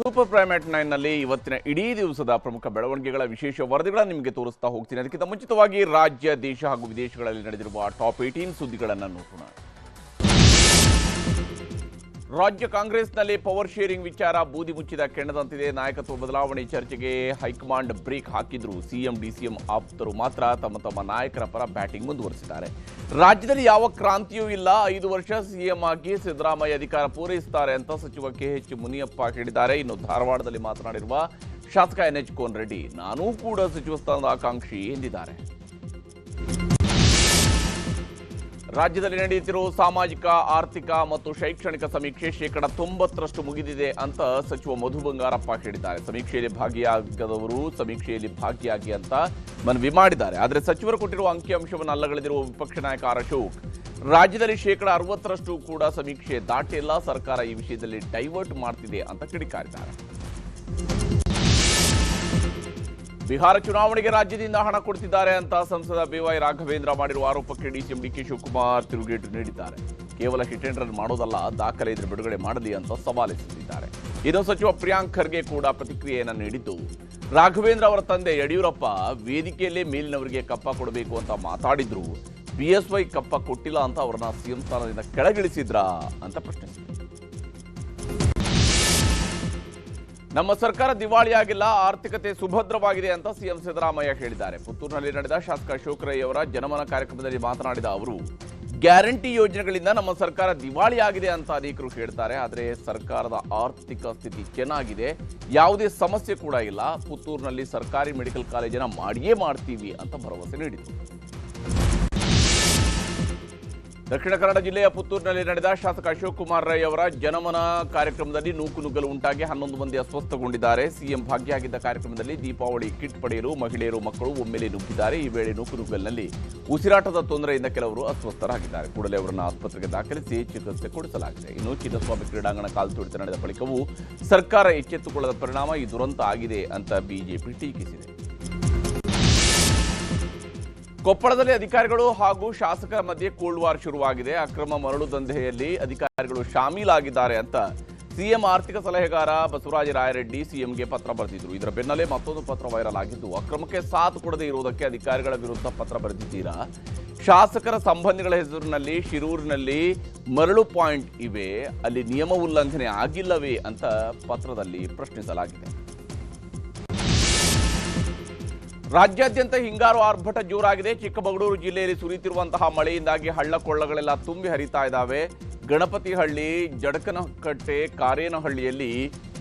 Super primate ನೈನ್ನಲ್ಲಿ ಇವತ್ತಿನ ಇಡೀ ದಿವಸದ ಪ್ರಮುಖ ಬೆಳವಣಿಗೆಗಳ ವಿಶೇಷ ವರದಿಗಳನ್ನು ನಿಮಗೆ ತೋರಿಸ್ತಾ ಹೋಗ್ತೀನಿ. ಅದಕ್ಕಿಂತ ಮುಂಚಿತವಾಗಿ ರಾಜ್ಯ, ದೇಶ ಹಾಗೂ ವಿದೇಶಗಳಲ್ಲಿ ನಡೆದಿರುವ ಟಾಪ್ ಏಟೀನ್ ಸುದ್ದಿಗಳನ್ನು ನೋಡೋಣ. ರಾಜ್ಯ ಕಾಂಗ್ರೆಸ್ನಲ್ಲಿ ಪವರ್ ಶೇರಿಂಗ್ ವಿಚಾರ ಬೂದಿ ಮುಚ್ಚಿದ ಕೆಣದಂತಿದೆ. ನಾಯಕತ್ವ ಬದಲಾವಣೆ ಚರ್ಚೆಗೆ ಹೈಕಮಾಂಡ್ ಬ್ರೇಕ್ ಹಾಕಿದ್ರು. ಸಿಎಂ, ಡಿಸಿಎಂ ಆಪ್ತರು ಮಾತ್ರ ತಮ್ಮ ತಮ್ಮ ನಾಯಕರ ಪರ ಬ್ಯಾಟಿಂಗ್ ಮುಂದುವರಿಸಿದ್ದಾರೆ. ರಾಜ್ಯದಲ್ಲಿ ಯಾವ ಕ್ರಾಂತಿಯೂ ಇಲ್ಲ. ಐದು ವರ್ಷ ಸಿಎಂ ಆಗಿ ಸಿದ್ದರಾಮಯ್ಯ ಅಧಿಕಾರ ಪೂರೈಸುತ್ತಾರೆ ಅಂತ ಸಚಿವ ಕೆ ಎಚ್ ಮುನಿಯಪ್ಪ ಹೇಳಿದ್ದಾರೆ. ಇನ್ನು ಧಾರವಾಡದಲ್ಲಿ ಮಾತನಾಡಿರುವ ಶಾಸಕ ಎನ್ ಎಚ್ ಕೋನ್ ರೆಡ್ಡಿ ನಾನೂ ಕೂಡ ಸಚಿವ ಸ್ಥಾನದ ಆಕಾಂಕ್ಷಿ ಎಂದಿದ್ದಾರೆ. ರಾಜ್ಯದಲ್ಲಿ ನಡೆಯುತ್ತಿರುವ ಸಾಮಾಜಿಕ, ಆರ್ಥಿಕ ಮತ್ತು ಶೈಕ್ಷಣಿಕ ಸಮೀಕ್ಷೆ ಶೇಕಡ ತೊಂಬತ್ತರಷ್ಟು ಮುಗಿದಿದೆ ಅಂತ ಸಚಿವ ಮಧು ಬಂಗಾರಪ್ಪ ಹೇಳಿದ್ದಾರೆ. ಸಮೀಕ್ಷೆಯಲ್ಲಿ ಭಾಗಿಯಾಗದವರು ಸಮೀಕ್ಷೆಯಲ್ಲಿ ಭಾಗಿಯಾಗಿ ಅಂತ ಮನವಿ ಮಾಡಿದ್ದಾರೆ. ಆದರೆ ಸಚಿವರು ಕೊಟ್ಟಿರುವ ಅಂಕಿಅಂಶವನ್ನು ಅಲ್ಲಗಳೆದಿರುವ ವಿಪಕ್ಷ ನಾಯಕ ಅಶೋಕ್, ರಾಜ್ಯದಲ್ಲಿ ಶೇಕಡ ಅರವತ್ತರಷ್ಟು ಕೂಡ ಸಮೀಕ್ಷೆ ದಾಟಿಲ್ಲ. ಸರ್ಕಾರ ಈ ವಿಷಯದಲ್ಲಿ ಡೈವರ್ಟ್ ಮಾಡ್ತಿದೆ ಅಂತ ಕಿಡಿಕಾರಿದ್ದಾರೆ. ಬಿಹಾರ ಚುನಾವಣೆಗೆ ರಾಜ್ಯದಿಂದ ಹಣ ಕೊಡ್ತಿದ್ದಾರೆ ಅಂತ ಸಂಸದ ಬಿವೈ ರಾಘವೇಂದ್ರ ಮಾಡಿರುವ ಆರೋಪಕ್ಕೆ ಡಿಸಿಎಂ ಡಿಕೆ ಶಿವಕುಮಾರ್ ತಿರುಗೇಟು ನೀಡಿದ್ದಾರೆ. ಕೇವಲ ಹಿಟ್ ಅಂಡ್ ಮಾಡೋದಲ್ಲ, ದಾಖಲೆ ಇದ್ರೆ ಬಿಡುಗಡೆ ಮಾಡಲಿ ಅಂತ ಸವಾಲೆಸೆದಿದ್ದಾರೆ. ಇದು ಸಚಿವ ಪ್ರಿಯಾಂಕ್ ಖರ್ಗೆ ಕೂಡ ಪ್ರತಿಕ್ರಿಯೆಯನ್ನು ನೀಡಿದ್ದು, ರಾಘವೇಂದ್ರ ಅವರ ತಂದೆ ಯಡಿಯೂರಪ್ಪ ವೇದಿಕೆಯಲ್ಲೇ ಮೇಲಿನವರಿಗೆ ಕಪ್ಪ ಕೊಡಬೇಕು ಅಂತ ಮಾತಾಡಿದ್ರು ಬಿಎಸ್ವೈ ಕಪ್ಪ ಕೊಟ್ಟಿಲ್ಲ ಅಂತ ಅವರನ್ನ ಸಿಎಂ ಸ್ಥಾನದಿಂದ ಕೆಳಗಿಳಿಸಿದ್ರಾ ಅಂತ ಪ್ರಶ್ನಿಸಿದರು ನಮ್ಮ ಸರ್ಕಾರ ದಿವಾಳಿಯಾಗಿಲ್ಲ ಆರ್ಥಿಕತೆ ಸುಭದ್ರವಾಗಿದೆ ಅಂತ ಸಿಎಂ ಸಿದ್ದರಾಮಯ್ಯ ಹೇಳಿದ್ದಾರೆ. ಪುತ್ತೂರಿನಲ್ಲಿ ನಡೆದ ಶಾಸಕ ಅಶೋಕ್ ರೈ ಅವರ ಜನಮನ ಕಾರ್ಯಕ್ರಮದಲ್ಲಿ ಮಾತನಾಡಿದ ಅವರು, ಗ್ಯಾರಂಟಿ ಯೋಜನೆಗಳಿಂದ ನಮ್ಮ ಸರ್ಕಾರ ದಿವಾಳಿಯಾಗಿದೆ ಅಂತ ಅನೇಕರು ಹೇಳ್ತಾರೆ. ಆದರೆ ಸರ್ಕಾರದ ಆರ್ಥಿಕ ಸ್ಥಿತಿ ಚೆನ್ನಾಗಿದೆ. ಯಾವುದೇ ಸಮಸ್ಯೆ ಕೂಡ ಇಲ್ಲ. ಪುತ್ತೂರಿನಲ್ಲಿ ಸರ್ಕಾರಿ ಮೆಡಿಕಲ್ ಕಾಲೇಜನ್ನು ಮಾಡಿಯೇ ಮಾಡ್ತೀವಿ ಅಂತ ಭರವಸೆ ನೀಡಿದರು. ದಕ್ಷಿಣ ಕನ್ನಡ ಜಿಲ್ಲೆಯ ಪುತ್ತೂರಿನಲ್ಲಿ ನಡೆದ ಶಾಸಕ ಅಶೋಕ್ ಕುಮಾರ್ ರೈ ಅವರ ಜನಮನ ಕಾರ್ಯಕ್ರಮದಲ್ಲಿ ನೂಕುನುಗ್ಗಲು ಉಂಟಾಗಿ ಹನ್ನೊಂದು ಮಂದಿ ಅಸ್ವಸ್ಥಗೊಂಡಿದ್ದಾರೆ. ಸಿಎಂ ಭಾಗಿಯಾಗಿದ್ದ ಕಾರ್ಯಕ್ರಮದಲ್ಲಿ ದೀಪಾವಳಿ ಕಿಟ್ ಪಡೆಯಲು ಮಹಿಳೆಯರು, ಮಕ್ಕಳು ಒಮ್ಮೆಲೆ ನುಗ್ಗಿದ್ದಾರೆ. ಈ ವೇಳೆ ನೂಕುನುಗ್ಗಲಿನಲ್ಲಿ ಉಸಿರಾಟದ ತೊಂದರೆಯಿಂದ ಕೆಲವರು ಅಸ್ವಸ್ಥರಾಗಿದ್ದಾರೆ. ಕೂಡಲೇ ಅವರನ್ನು ಆಸ್ಪತ್ರೆಗೆ ದಾಖಲಿಸಿ ಚಿಕಿತ್ಸೆ ಕೊಡಿಸಲಾಗಿದೆ. ಇನ್ನು ಚಿನ್ನಸ್ವಾಮಿ ಕ್ರೀಡಾಂಗಣ ಕಾಲು ತುಳಿತ ನಡೆದ ಬಳಿಕವೂ ಸರ್ಕಾರ ಎಚ್ಚೆತ್ತುಕೊಳ್ಳದ ಪರಿಣಾಮ ಈ ದುರಂತ ಆಗಿದೆ ಅಂತ ಬಿಜೆಪಿ ಟೀಕಿಸಿದೆ. ಕೊಪ್ಪಳದಲ್ಲಿ ಅಧಿಕಾರಿಗಳು ಹಾಗೂ ಶಾಸಕರ ಮಧ್ಯೆ ಕೋಲ್ಡ್ ವಾರ್ ಶುರುವಾಗಿದೆ. ಅಕ್ರಮ ಮರಳು ದಂಧೆಯಲ್ಲಿ ಅಧಿಕಾರಿಗಳು ಶಾಮೀಲಾಗಿದ್ದಾರೆ ಅಂತ ಸಿಎಂ ಆರ್ಥಿಕ ಸಲಹೆಗಾರ ಬಸವರಾಜ ರಾಯರೆಡ್ಡಿ ಸಿಎಂಗೆ ಪತ್ರ ಬರೆದಿದ್ರು. ಇದರ ಬೆನ್ನಲ್ಲೇ ಮತ್ತೊಂದು ಪತ್ರ ವೈರಲ್ ಆಗಿದ್ದು, ಅಕ್ರಮಕ್ಕೆ ಸಾಥ್ ಕೊಡದೇ ಇರುವುದಕ್ಕೆ ಅಧಿಕಾರಿಗಳ ವಿರುದ್ಧ ಪತ್ರ ಬರೆದಿದ್ದೀರಾ? ಶಾಸಕರ ಸಂಬಂಧಿಗಳ ಹೆಸರಿನಲ್ಲಿ ಶಿರೂರಿನಲ್ಲಿ ಮರಳು ಪಾಯಿಂಟ್ ಇವೆ. ಅಲ್ಲಿ ನಿಯಮ ಉಲ್ಲಂಘನೆ ಆಗಿಲ್ಲವೇ ಅಂತ ಪತ್ರದಲ್ಲಿ ಪ್ರಶ್ನಿಸಲಾಗಿದೆ. ರಾಜ್ಯಾದ್ಯಂತ ಹಿಂಗಾರು ಆರ್ಭಟ ಜೋರಾಗಿದೆ. ಚಿಕ್ಕಮಗಳೂರು ಜಿಲ್ಲೆಯಲ್ಲಿ ಸುರಿಯುತ್ತಿರುವಂತಹ ಮಳೆಯಿಂದಾಗಿ ಹಳ್ಳ ಕೊಳ್ಳಗಳೆಲ್ಲ ತುಂಬಿ ಹರಿತಾ ಇದ್ದಾವೆ ಗಣಪತಿಹಳ್ಳಿ, ಜಡಕನಕಟ್ಟೆ, ಕಾರೇನಹಳ್ಳಿಯಲ್ಲಿ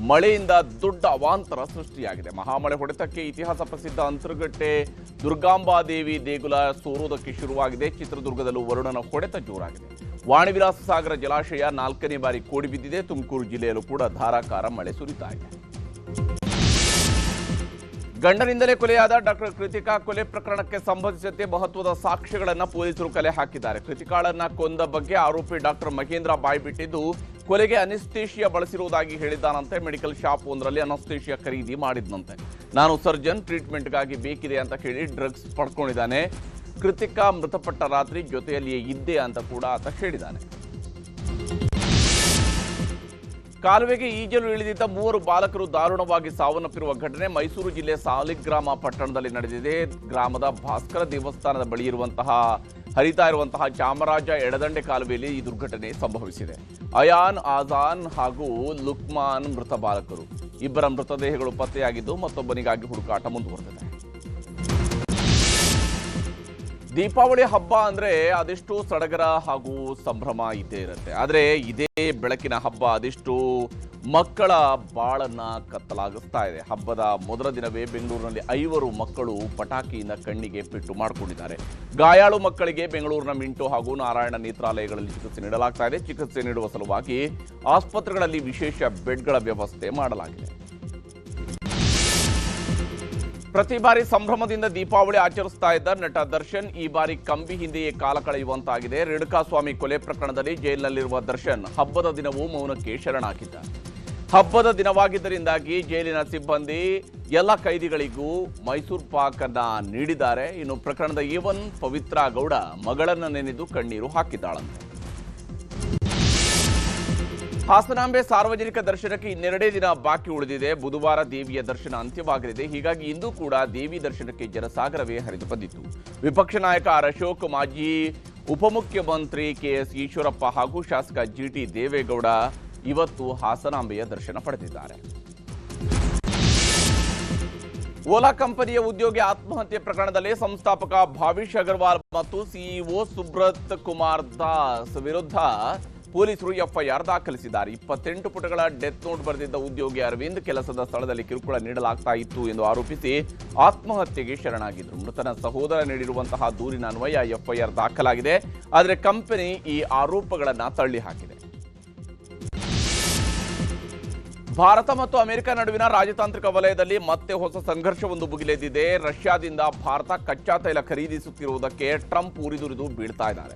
ಮಳೆಯಿಂದ ದೊಡ್ಡ ಅವಾಂತರ ಸೃಷ್ಟಿಯಾಗಿದೆ. ಮಹಾಮಳೆ ಹೊಡೆತಕ್ಕೆ ಇತಿಹಾಸ ಪ್ರಸಿದ್ಧ ಅಂತರಗಟ್ಟೆ ದುರ್ಗಾಂಬಾದೇವಿ ದೇಗುಲ ಸೋರೋದಕ್ಕೆ ಶುರುವಾಗಿದೆ. ಚಿತ್ರದುರ್ಗದಲ್ಲೂ ವರುಣನ ಹೊಡೆತ ಜೋರಾಗಿದೆ. ವಾಣಿವಿಲಾಸ ಸಾಗರ ಜಲಾಶಯ ನಾಲ್ಕನೇ ಬಾರಿ ಕೋಡಿ ಬಿದ್ದಿದೆ. ತುಮಕೂರು ಜಿಲ್ಲೆಯಲ್ಲೂ ಕೂಡ ಧಾರಾಕಾರ ಮಳೆ ಸುರಿತಾ ಇದೆ. ಗಂಡನಿಂದಲೇ ಕೊಲೆಯಾದ ಡಾಕ್ಟರ್ ಕೃತಿಕಾ ಕೊಲೆ ಪ್ರಕರಣಕ್ಕೆ ಸಂಬಂಧಿಸಿದಂತೆ ಮಹತ್ವದ ಸಾಕ್ಷ್ಯಗಳನ್ನು ಪೊಲೀಸರು ಕಲೆ ಹಾಕಿದ್ದಾರೆ. ಕೃತಿಕಾಳನ್ನ ಕೊಂದ ಬಗ್ಗೆ ಆರೋಪಿ ಡಾಕ್ಟರ್ ಮಹೇಂದ್ರ ಬಾಯ್ಬಿಟ್ಟಿದ್ದು ಕೊಲೆಗೆ ಅನಿಸ್ತೇಷಿಯಾ ಬಳಸಿರುವುದಾಗಿ ಹೇಳಿದ್ದಾನಂತೆ. ಮೆಡಿಕಲ್ ಶಾಪ್ ಒಂದರಲ್ಲಿ ಅನಸ್ತೇಷಿಯಾ ಖರೀದಿ ಮಾಡಿದ್ನಂತೆ. ನಾನು ಸರ್ಜನ್ ಟ್ರೀಟ್ಮೆಂಟ್ಗಾಗಿ ಬೇಕಿದೆ ಅಂತ ಹೇಳಿ ಡ್ರಗ್ಸ್ ಪಡ್ಕೊಂಡಿದ್ದಾನೆ. ಕೃತಿಕಾ ಮೃತಪಟ್ಟ ರಾತ್ರಿ ಜೊತೆಯಲ್ಲಿಯೇ ಇದ್ದೆ ಅಂತ ಕೂಡ ಆತ ಹೇಳಿದ್ದಾನೆ. ಕಾಲುವೆಗೆ ಈಜಲು ಇಳಿದಿದ್ದ ಮೂವರು ಬಾಲಕರು ದಾರುಣವಾಗಿ ಸಾವನ್ನಪ್ಪಿರುವ ಘಟನೆ ಮೈಸೂರು ಜಿಲ್ಲೆ ಸಾಲಿಗ್ರಾಮ ಪಟ್ಟಣದಲ್ಲಿ ನಡೆದಿದೆ. ಗ್ರಾಮದ ಭಾಸ್ಕರ ದೇವಸ್ಥಾನದ ಬಳಿ ಇರುವಂತಹ, ಹರಿತಾ ಇರುವಂತಹ ಚಾಮರಾಜ ಎಡದಂಡೆ ಕಾಲುವೆಯಲ್ಲಿ ಈ ದುರ್ಘಟನೆ ಸಂಭವಿಸಿದೆ. ಅಯಾನ್, ಆಜಾನ್ ಹಾಗೂ ಲುಕ್ಮಾನ್ ಮೃತ ಬಾಲಕರು. ಇಬ್ಬರ ಮೃತದೇಹಗಳು ಪತ್ತೆಯಾಗಿದ್ದು ಮತ್ತೊಬ್ಬನಿಗಾಗಿ ಹುಡುಕಾಟ ಮುಂದುವರೆದಿದೆ. ದೀಪಾವಳಿ ಹಬ್ಬ ಅಂದ್ರೆ ಅದೆಷ್ಟು ಸಡಗರ ಹಾಗೂ ಸಂಭ್ರಮ ಇದ್ದೇ ಇರುತ್ತೆ. ಆದರೆ ಇದೇ ಬೆಳಕಿನ ಹಬ್ಬ ಅದೆಷ್ಟು ಮಕ್ಕಳ ಬಾಳನ್ನ ಕತ್ತಲಾಗಿಸ್ತಾ ಇದೆ. ಹಬ್ಬದ ಮೊದಲ ದಿನವೇ ಬೆಂಗಳೂರಿನಲ್ಲಿ ಐವರು ಮಕ್ಕಳು ಪಟಾಕಿಯಿಂದ ಕಣ್ಣಿಗೆ ಪೆಟ್ಟು ಮಾಡಿಕೊಂಡಿದ್ದಾರೆ. ಗಾಯಾಳು ಮಕ್ಕಳಿಗೆ ಬೆಂಗಳೂರಿನ ಮಿಂಟು ಹಾಗೂ ನಾರಾಯಣ ನೇತ್ರಾಲಯಗಳಲ್ಲಿ ಚಿಕಿತ್ಸೆ ನೀಡಲಾಗ್ತಾ ಇದೆ. ಚಿಕಿತ್ಸೆ ನೀಡುವ ಸಲುವಾಗಿ ಆಸ್ಪತ್ರೆಗಳಲ್ಲಿ ವಿಶೇಷ ಬೆಡ್ಗಳ ವ್ಯವಸ್ಥೆ ಮಾಡಲಾಗಿದೆ. ಪ್ರತಿ ಬಾರಿ ಸಂಭ್ರಮದಿಂದ ದೀಪಾವಳಿ ಆಚರಿಸ್ತಾ ಇದ್ದ ನಟ ದರ್ಶನ್ ಈ ಬಾರಿ ಕಂಬಿ ಹಿಂದೆಯೇ ಕಾಲ ಕಳೆಯುವಂತಾಗಿದೆ. ರೇಣುಕಾಸ್ವಾಮಿ ಕೊಲೆ ಪ್ರಕರಣದಲ್ಲಿ ಜೈಲಿನಲ್ಲಿರುವ ದರ್ಶನ್ ಹಬ್ಬದ ದಿನವೂ ಮೌನಕ್ಕೆ ಶರಣಾಗಿದ್ದ. ಹಬ್ಬದ ದಿನವಾಗಿದ್ದರಿಂದಾಗಿ ಜೈಲಿನ ಸಿಬ್ಬಂದಿ ಎಲ್ಲ ಕೈದಿಗಳಿಗೂ ಮೈಸೂರು ಪಾಕ್ ನೀಡಿದ್ದಾರೆ. ಇನ್ನು ಪ್ರಕರಣದ ಇವನ್ ಪವಿತ್ರ ಗೌಡ ಮಗಳನ್ನು ನೆನೆದು ಕಣ್ಣೀರು ಹಾಕಿದ್ದಾಳಂತೆ. ಹಾಸನಾಂಬೆ ಸಾರ್ವಜನಿಕ ದರ್ಶನಕ್ಕೆ ಇನ್ನೆರಡೇ ದಿನ ಬಾಕಿ ಉಳಿದಿದೆ. ಬುಧವಾರ ದೇವಿಯ ದರ್ಶನ ಅಂತ್ಯವಾಗಲಿದೆ. ಹೀಗಾಗಿ ಇಂದು ಕೂಡ ದೇವಿ ದರ್ಶನಕ್ಕೆ ಜನಸಾಗರವೇ ಹರಿದು ಬಂದಿತ್ತು. ವಿಪಕ್ಷ ನಾಯಕ ಆರ್ ಅಶೋಕ್, ಮಾಜಿ ಉಪಮುಖ್ಯಮಂತ್ರಿ ಕೆಎಸ್ ಈಶ್ವರಪ್ಪ ಹಾಗೂ ಶಾಸಕ ಜಿಟಿ ದೇವೇಗೌಡ ಇವತ್ತು ಹಾಸನಾಂಬೆಯ ದರ್ಶನ ಪಡೆದಿದ್ದಾರೆ. ಓಲಾ ಕಂಪನಿಯ ಉದ್ಯೋಗಿ ಆತ್ಮಹತ್ಯೆ ಪ್ರಕರಣದಲ್ಲಿ ಸಂಸ್ಥಾಪಕ ಭಾವಿಶ್ ಅಗರ್ವಾಲ್ ಮತ್ತು ಸಿಇಒ ಸುಬ್ರತ್ ಕುಮಾರ್ ದಾಸ್ ವಿರುದ್ಧ ಪೊಲೀಸರು ಎಫ್ಐಆರ್ ದಾಖಲಿಸಿದ್ದಾರೆ. ಇಪ್ಪತ್ತೆಂಟು ಪುಟಗಳ ಡೆತ್ ನೋಟ್ ಬರೆದಿದ್ದ ಉದ್ಯೋಗಿ ಅರವಿಂದ್ ಕೆಲಸದ ಸ್ಥಳದಲ್ಲಿ ಕಿರುಕುಳ ನೀಡಲಾಗ್ತಾ ಇತ್ತು ಎಂದು ಆರೋಪಿಸಿ ಆತ್ಮಹತ್ಯೆಗೆ ಶರಣಾಗಿದ್ದರು ಮೃತನ ಸಹೋದರ ನೀಡಿರುವಂತಹ ದೂರಿನ ಅನ್ವಯ ಎಫ್ಐಆರ್ ದಾಖಲಾಗಿದೆ. ಆದರೆ ಕಂಪನಿ ಈ ಆರೋಪಗಳನ್ನು ತಳ್ಳಿ ಹಾಕಿದೆ ಭಾರತ ಮತ್ತು ಅಮೆರಿಕ ನಡುವಿನ ರಾಜತಾಂತ್ರಿಕ ವಲಯದಲ್ಲಿ ಮತ್ತೆ ಹೊಸ ಸಂಘರ್ಷವೊಂದು ಭುಗಿಲೆದ್ದಿದೆ. ರಷ್ಯಾದಿಂದ ಭಾರತ ಕಚ್ಚಾ ತೈಲ ಖರೀದಿಸುತ್ತಿರುವುದಕ್ಕೆ ಟ್ರಂಪ್ ಉರಿದುರಿದು ಬೀಳ್ತಾ ಇದ್ದಾರೆ.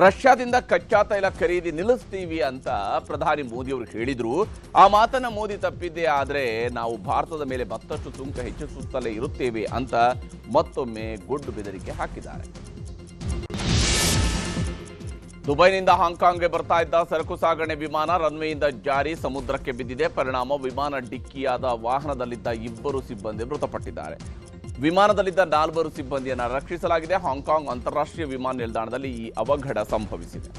ರಷ್ಯಾದಿಂದ ಕಚ್ಚಾ ತೈಲ ಖರೀದಿ ನಿಲ್ಲಿಸ್ತೀವಿ ಅಂತ ಪ್ರಧಾನಿ ಮೋದಿ ಅವರು ಹೇಳಿದ್ರು. ಆ ಮಾತನ್ನ ಮೋದಿ ತಪ್ಪಿದ್ದೇ ಆದ್ರೆ ನಾವು ಭಾರತದ ಮೇಲೆ ಮತ್ತಷ್ಟು ಸುಂಕ ಹೆಚ್ಚಿಸುತ್ತಲೇ ಇರುತ್ತೇವೆ ಅಂತ ಮತ್ತೊಮ್ಮೆ ಗುಡ್ಡು ಬೆದರಿಕೆ ಹಾಕಿದ್ದಾರೆ. ದುಬೈನಿಂದ ಹಾಂಗ್ಕಾಂಗ್ಗೆ ಬರ್ತಾ ಇದ್ದ ಸರಕು ಸಾಗಣೆ ವಿಮಾನ ರನ್ವೇಯಿಂದ ಜಾರಿ ಸಮುದ್ರಕ್ಕೆ ಬಿದ್ದಿದೆ. ಪರಿಣಾಮ ವಿಮಾನ ಡಿಕ್ಕಿಯಾದ ವಾಹನದಲ್ಲಿದ್ದ ಇಬ್ಬರು ಸಿಬ್ಬಂದಿ ಮೃತಪಟ್ಟಿದ್ದಾರೆ. ವಿಮಾನದಲ್ಲಿದ್ದ ನಾಲ್ವರು ಸಿಬ್ಬಂದಿಯನ್ನು ರಕ್ಷಿಸಲಾಗಿದೆ. ಹಾಂಗ್ಕಾಂಗ್ ಅಂತಾರಾಷ್ಟ್ರೀಯ ವಿಮಾನ ನಿಲ್ದಾಣದಲ್ಲಿ ಈ ಅವಘಡ ಸಂಭವಿಸಿದೆ.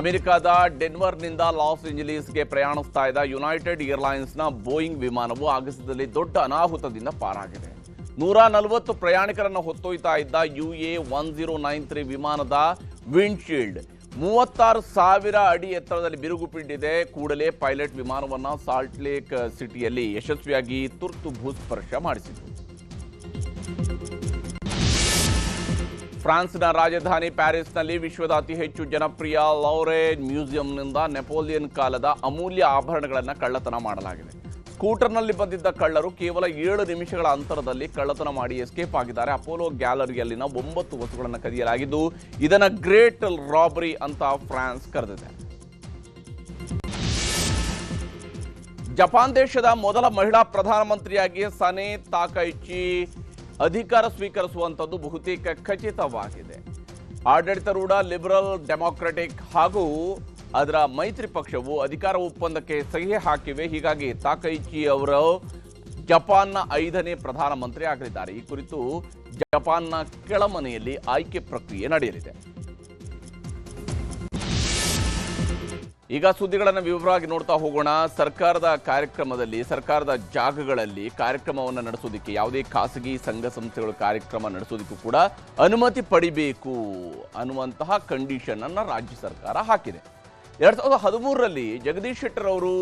ಅಮೆರಿಕದ ಡೆನ್ವರ್ನಿಂದ ಲಾಸ್ ಏಂಜಲೀಸ್ಗೆ ಪ್ರಯಾಣಿಸ್ತಾ ಇದ್ದ ಯುನೈಟೆಡ್ ಏರ್ಲೈನ್ಸ್ನ ಬೋಯಿಂಗ್ ವಿಮಾನವು ಆಗಸದಲ್ಲಿ ದೊಡ್ಡ ಅನಾಹುತದಿಂದ ಪಾರಾಗಿದೆ. ನೂರ ನಲವತ್ತು ಪ್ರಯಾಣಿಕರನ್ನು ಹೊತ್ತೊಯ್ತಾ ಇದ್ದ U A one zero nine three ವಿಮಾನದ ವಿಂಡ್ಶೀಲ್ಡ್ ಮೂವತ್ತಾರು ಸಾವಿರ ಅಡಿ ಎತ್ತರದಲ್ಲಿ ಬಿರುಗು ಪಿಂಡಿದೆ. ಕೂಡಲೇ ಪೈಲಟ್ ವಿಮಾನವನ್ನು ಸಾಲ್ಟ್ ಲೇಕ್ ಸಿಟಿಯಲ್ಲಿ ಯಶಸ್ವಿಯಾಗಿ ತುರ್ತು ಭೂಸ್ಪರ್ಶ ಮಾಡಿಸಿತು ಫ್ರಾನ್ಸ್ನ ರಾಜಧಾನಿ ಪ್ಯಾರಿಸ್ನಲ್ಲಿ ವಿಶ್ವದ ಅತಿ ಹೆಚ್ಚು ಜನಪ್ರಿಯ ಲೌರೆ ಮ್ಯೂಸಿಯಂನಿಂದ ನೆಪೋಲಿಯನ್ ಕಾಲದ ಅಮೂಲ್ಯ ಆಭರಣಗಳನ್ನು ಕಳ್ಳತನ ಮಾಡಲಾಗಿದೆ. ಸ್ಕೂಟರ್ನಲ್ಲಿ ಬಂದಿದ್ದ ಕಳ್ಳರು ಕೇವಲ ಏಳು ನಿಮಿಷಗಳ ಅಂತರದಲ್ಲಿ ಕಳ್ಳತನ ಮಾಡಿ ಎಸ್ಕೇಪ್ ಆಗಿದ್ದಾರೆ. ಅಪೋಲೋ ಗ್ಯಾಲರಿಯಲ್ಲಿನ ಒಂಬತ್ತು ವಸ್ತುಗಳನ್ನು ಕದಿಯಲಾಗಿದ್ದು ಇದನ್ನ ಗ್ರೇಟ್ ರಾಬರಿ ಅಂತ ಫ್ರಾನ್ಸ್ ಕರೆದಿದೆ. ಜಪಾನ್ ದೇಶದ ಮೊದಲ ಮಹಿಳಾ ಪ್ರಧಾನಮಂತ್ರಿಯಾಗಿ ಸನೆ ತಾಕೈಚಿ ಅಧಿಕಾರ ಸ್ವೀಕರಿಸುವಂಥದ್ದು ಬಹುತೇಕ ಖಚಿತವಾಗಿದೆ. ಆಡಳಿತಾರೂಢ, ಲಿಬರಲ್, ಡೆಮಾಕ್ರೆಟಿಕ್ ಹಾಗೂ ಅದರ ಮೈತ್ರಿ ಪಕ್ಷವು ಅಧಿಕಾರ ಒಪ್ಪಂದಕ್ಕೆ ಸಹಿ ಹಾಕಿವೆ. ಹೀಗಾಗಿ ತಾಕೈಚಿ ಅವರು ಜಪಾನ್ನ ಐದನೇ ಪ್ರಧಾನಮಂತ್ರಿ ಆಗಲಿದ್ದಾರೆ. ಈ ಕುರಿತು ಜಪಾನ್ನ ಕೆಳಮನೆಯಲ್ಲಿ ಆಯ್ಕೆ ಪ್ರಕ್ರಿಯೆ ನಡೆಯಲಿದೆ. ಈಗ ಸುದ್ದಿಗಳನ್ನು ವಿವರವಾಗಿ ನೋಡ್ತಾ ಹೋಗೋಣ. ಸರ್ಕಾರದ ಕಾರ್ಯಕ್ರಮದಲ್ಲಿ, ಸರ್ಕಾರದ ಜಾಗಗಳಲ್ಲಿ ಕಾರ್ಯಕ್ರಮವನ್ನು ನಡೆಸೋದಕ್ಕೆ ಯಾವುದೇ ಖಾಸಗಿ ಸಂಘ ಸಂಸ್ಥೆಗಳು ಕಾರ್ಯಕ್ರಮ ನಡೆಸೋದಕ್ಕೂ ಕೂಡ ಅನುಮತಿ ಪಡಿಬೇಕು ಅನ್ನುವಂತಹ ಕಂಡೀಷನ್ ಅನ್ನು ರಾಜ್ಯ ಸರ್ಕಾರ ಹಾಕಿದೆ. ಎರಡ್ ಸಾವಿರದ ಹದಿಮೂರರಲ್ಲಿ ಜಗದೀಶ್ ಶೆಟ್ಟರ್ ಅವರು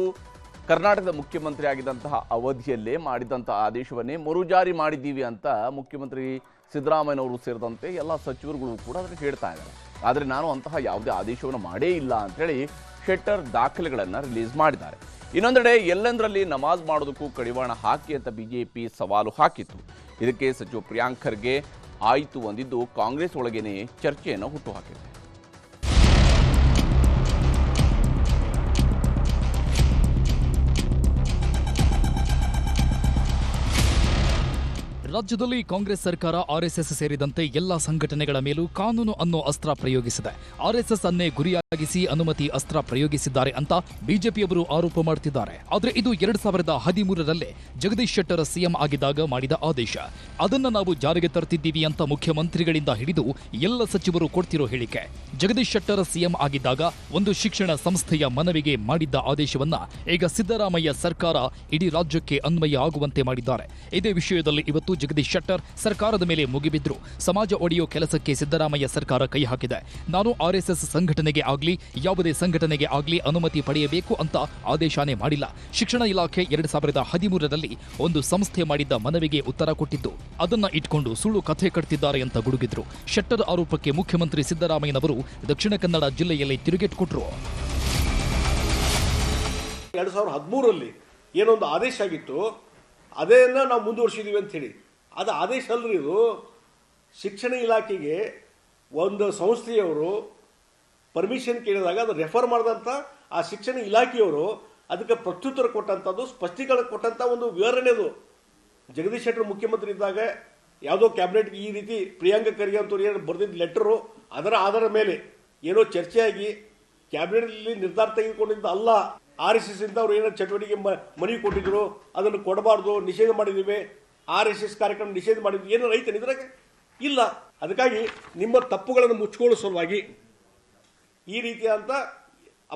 ಕರ್ನಾಟಕದ ಮುಖ್ಯಮಂತ್ರಿ ಆಗಿದ್ದಂತಹ ಅವಧಿಯಲ್ಲೇ ಮಾಡಿದಂತಹ ಆದೇಶವನ್ನೇ ಮರುಜಾರಿ ಮಾಡಿದ್ದೀವಿ ಅಂತ ಮುಖ್ಯಮಂತ್ರಿ ಸಿದ್ದರಾಮಯ್ಯನವರು ಸೇರಿದಂತೆ ಎಲ್ಲ ಸಚಿವರುಗಳು ಕೂಡ ಅದಕ್ಕೆ ಹೇಳ್ತಾ ಇದ್ದಾರೆ. ಆದರೆ ನಾನು ಅಂತಹ ಯಾವುದೇ ಆದೇಶವನ್ನು ಮಾಡೇ ಇಲ್ಲ ಅಂತೇಳಿ ಶೆಟ್ಟರ್ ದಾಖಲೆಗಳನ್ನು ರಿಲೀಸ್ ಮಾಡಿದ್ದಾರೆ. ಇನ್ನೊಂದೆಡೆ ಎಲ್ಲೆಂದರಲ್ಲಿ ನಮಾಜ್ ಮಾಡೋದಕ್ಕೂ ಕಡಿವಾಣ ಹಾಕಿ ಅಂತ ಬಿಜೆಪಿ ಸವಾಲು ಹಾಕಿತ್ತು. ಇದಕ್ಕೆ ಸಚಿವ ಪ್ರಿಯಾಂಕ್ ಖರ್ಗೆ ಆಯಿತು ಅಂದಿದ್ದು ಕಾಂಗ್ರೆಸ್ ಒಳಗೇನೆ ಚರ್ಚೆಯನ್ನು ಹುಟ್ಟುಹಾಕಿದೆ ರಾಜ್ಯದಲ್ಲಿ ಕಾಂಗ್ರೆಸ್ ಸರ್ಕಾರ ಆರ್ಎಸ್ಎಸ್ ಸೇರಿದಂತೆ ಎಲ್ಲ ಸಂಘಟನೆಗಳ ಮೇಲೂ ಕಾನೂನು ಅನ್ನೋ ಅಸ್ತ್ರ ಪ್ರಯೋಗಿಸಿದೆ. ಆರ್ಎಸ್ಎಸ್ ಅನ್ನೇ ಗುರಿಯಾಗಿಸಿ ಅನುಮತಿ ಅಸ್ತ್ರ ಪ್ರಯೋಗಿಸಿದ್ದಾರೆ ಅಂತ ಬಿಜೆಪಿಯವರು ಆರೋಪ ಮಾಡುತ್ತಿದ್ದಾರೆ ಆದರೆ ಇದು ಎರಡ್ ಸಾವಿರದ ಹದಿಮೂರರಲ್ಲೇ ಜಗದೀಶ್ ಶೆಟ್ಟರ್ ಸಿಎಂ ಆಗಿದ್ದಾಗ ಮಾಡಿದ ಆದೇಶ. ಅದನ್ನ ನಾವು ಜಾರಿಗೆ ತರ್ತಿದ್ದೀವಿ ಅಂತ ಮುಖ್ಯಮಂತ್ರಿಗಳಿಂದ ಹಿಡಿದು ಎಲ್ಲ ಸಚಿವರು ಕೊಡ್ತಿರೋ ಹೇಳಿಕೆ. ಜಗದೀಶ್ ಶೆಟ್ಟರ್ ಸಿಎಂ ಆಗಿದ್ದಾಗ ಒಂದು ಶಿಕ್ಷಣ ಸಂಸ್ಥೆಯ ಮನವಿಗೆ ಮಾಡಿದ್ದ ಆದೇಶವನ್ನ ಈಗ ಸಿದ್ದರಾಮಯ್ಯ ಸರ್ಕಾರ ಇಡೀ ರಾಜ್ಯಕ್ಕೆ ಅನ್ವಯ ಆಗುವಂತೆ ಮಾಡಿದ್ದಾರೆ. ಇದೇ ವಿಷಯದಲ್ಲಿ ಇವತ್ತು ಜಗದೀಶ್ ಶೆಟ್ಟರ್ ಸರ್ಕಾರದ ಮೇಲೆ ಮುಗಿಬಿದ್ರು. ಸಮಾಜ ಒಡೆಯೋ ಕೆಲಸಕ್ಕೆ ಸಿದ್ದರಾಮಯ್ಯ ಸರ್ಕಾರ ಕೈ ಹಾಕಿದೆ. ನಾನು ಆರ್ಎಸ್ಎಸ್ ಸಂಘಟನೆಗೆ ಆಗಲಿ, ಯಾವುದೇ ಸಂಘಟನೆಗೆ ಆಗಲಿ ಅನುಮತಿ ಪಡೆಯಬೇಕು ಅಂತ ಆದೇಶನೇ ಮಾಡಿಲ್ಲ. ಶಿಕ್ಷಣ ಇಲಾಖೆ ಎರಡು ಸಾವಿರದ ಹದಿಮೂರರಲ್ಲಿ ಒಂದು ಸಂಸ್ಥೆ ಮಾಡಿದ್ದ ಮನವಿಗೆ ಉತ್ತರ ಕೊಟ್ಟಿದ್ದು, ಅದನ್ನ ಇಟ್ಕೊಂಡು ಸುಳ್ಳು ಕಥೆ ಕಟ್ತಿದ್ದಾರೆ ಅಂತ ಗುಡುಗಿದ್ರು. ಶೆಟ್ಟರ್ ಆರೋಪಕ್ಕೆ ಮುಖ್ಯಮಂತ್ರಿ ಸಿದ್ದರಾಮಯ್ಯನವರು ದಕ್ಷಿಣ ಕನ್ನಡ ಜಿಲ್ಲೆಯಲ್ಲಿ ತಿರುಗೇಟ್ ಕೊಟ್ಟರು ಎರಡು ಸಾವಿರದ ಹದಿಮೂರರಲ್ಲಿ ಏನೊಂದು ಆದೇಶ ಆಗಿತ್ತು. ಅದೇನ ನಾವು ಮುಂದುವರಿಸಿದೀವಿ ಅಂತ ಹೇಳಿ. ಅದು ಆದೇಶ ಅಲ್ರಿ ಇದು. ಶಿಕ್ಷಣ ಇಲಾಖೆಗೆ ಒಂದು ಸಂಸ್ಥೆಯವರು ಪರ್ಮಿಷನ್ ಕೇಳಿದಾಗ ಅದು ರೆಫರ್ ಮಾಡಿದಂಥ ಆ ಶಿಕ್ಷಣ ಇಲಾಖೆಯವರು ಅದಕ್ಕೆ ಪ್ರತ್ಯುತ್ತರ ಕೊಟ್ಟಂಥದ್ದು, ಸ್ಪಷ್ಟೀಕರಣ ಕೊಟ್ಟಂಥ ಒಂದು ವಿವರಣೆ ಅದು. ಜಗದೀಶ್ ಶೆಟ್ಟರ್ ಮುಖ್ಯಮಂತ್ರಿ ಇದ್ದಾಗ ಯಾವುದೋ ಕ್ಯಾಬಿನೆಟ್ಗೆ ಈ ರೀತಿ ಪ್ರಿಯಾಂಕ ಖರ್ಗೆ ಅಂತ ಏನು ಬರೆದಿದ್ದ ಲೆಟರು, ಅದರ ಆಧಾರದ ಮೇಲೆ ಏನೋ ಚರ್ಚೆಯಾಗಿ ಕ್ಯಾಬಿನೆಟ್ನಲ್ಲಿ ನಿರ್ಧಾರ ತೆಗೆದುಕೊಂಡಿದ್ದ ಅಲ್ಲ. ಆರ್ ಎಸ್ ಎಸ್ ಇಂದ ಅವ್ರು ಏನೋ ಚಟುವಟಿಕೆ ಮನವಿ ಕೊಟ್ಟಿದ್ರು, ಅದನ್ನು ಕೊಡಬಾರ್ದು, ನಿಷೇಧ ಮಾಡಿದ್ದೀವಿ ಆರ್ ಎಸ್ ಎಸ್ ಕಾರ್ಯಕ್ರಮ ನಿಷೇಧ ಮಾಡಿದ್ರು. ಏನು ರೈತ ಇದ್ರಾಗೆ? ಇಲ್ಲ. ಅದಕ್ಕಾಗಿ ನಿಮ್ಮ ತಪ್ಪುಗಳನ್ನು ಮುಚ್ಚಿಕೊಳ್ಳುವ ಸಲುವಾಗಿ ಈ ರೀತಿಯಾದಂಥ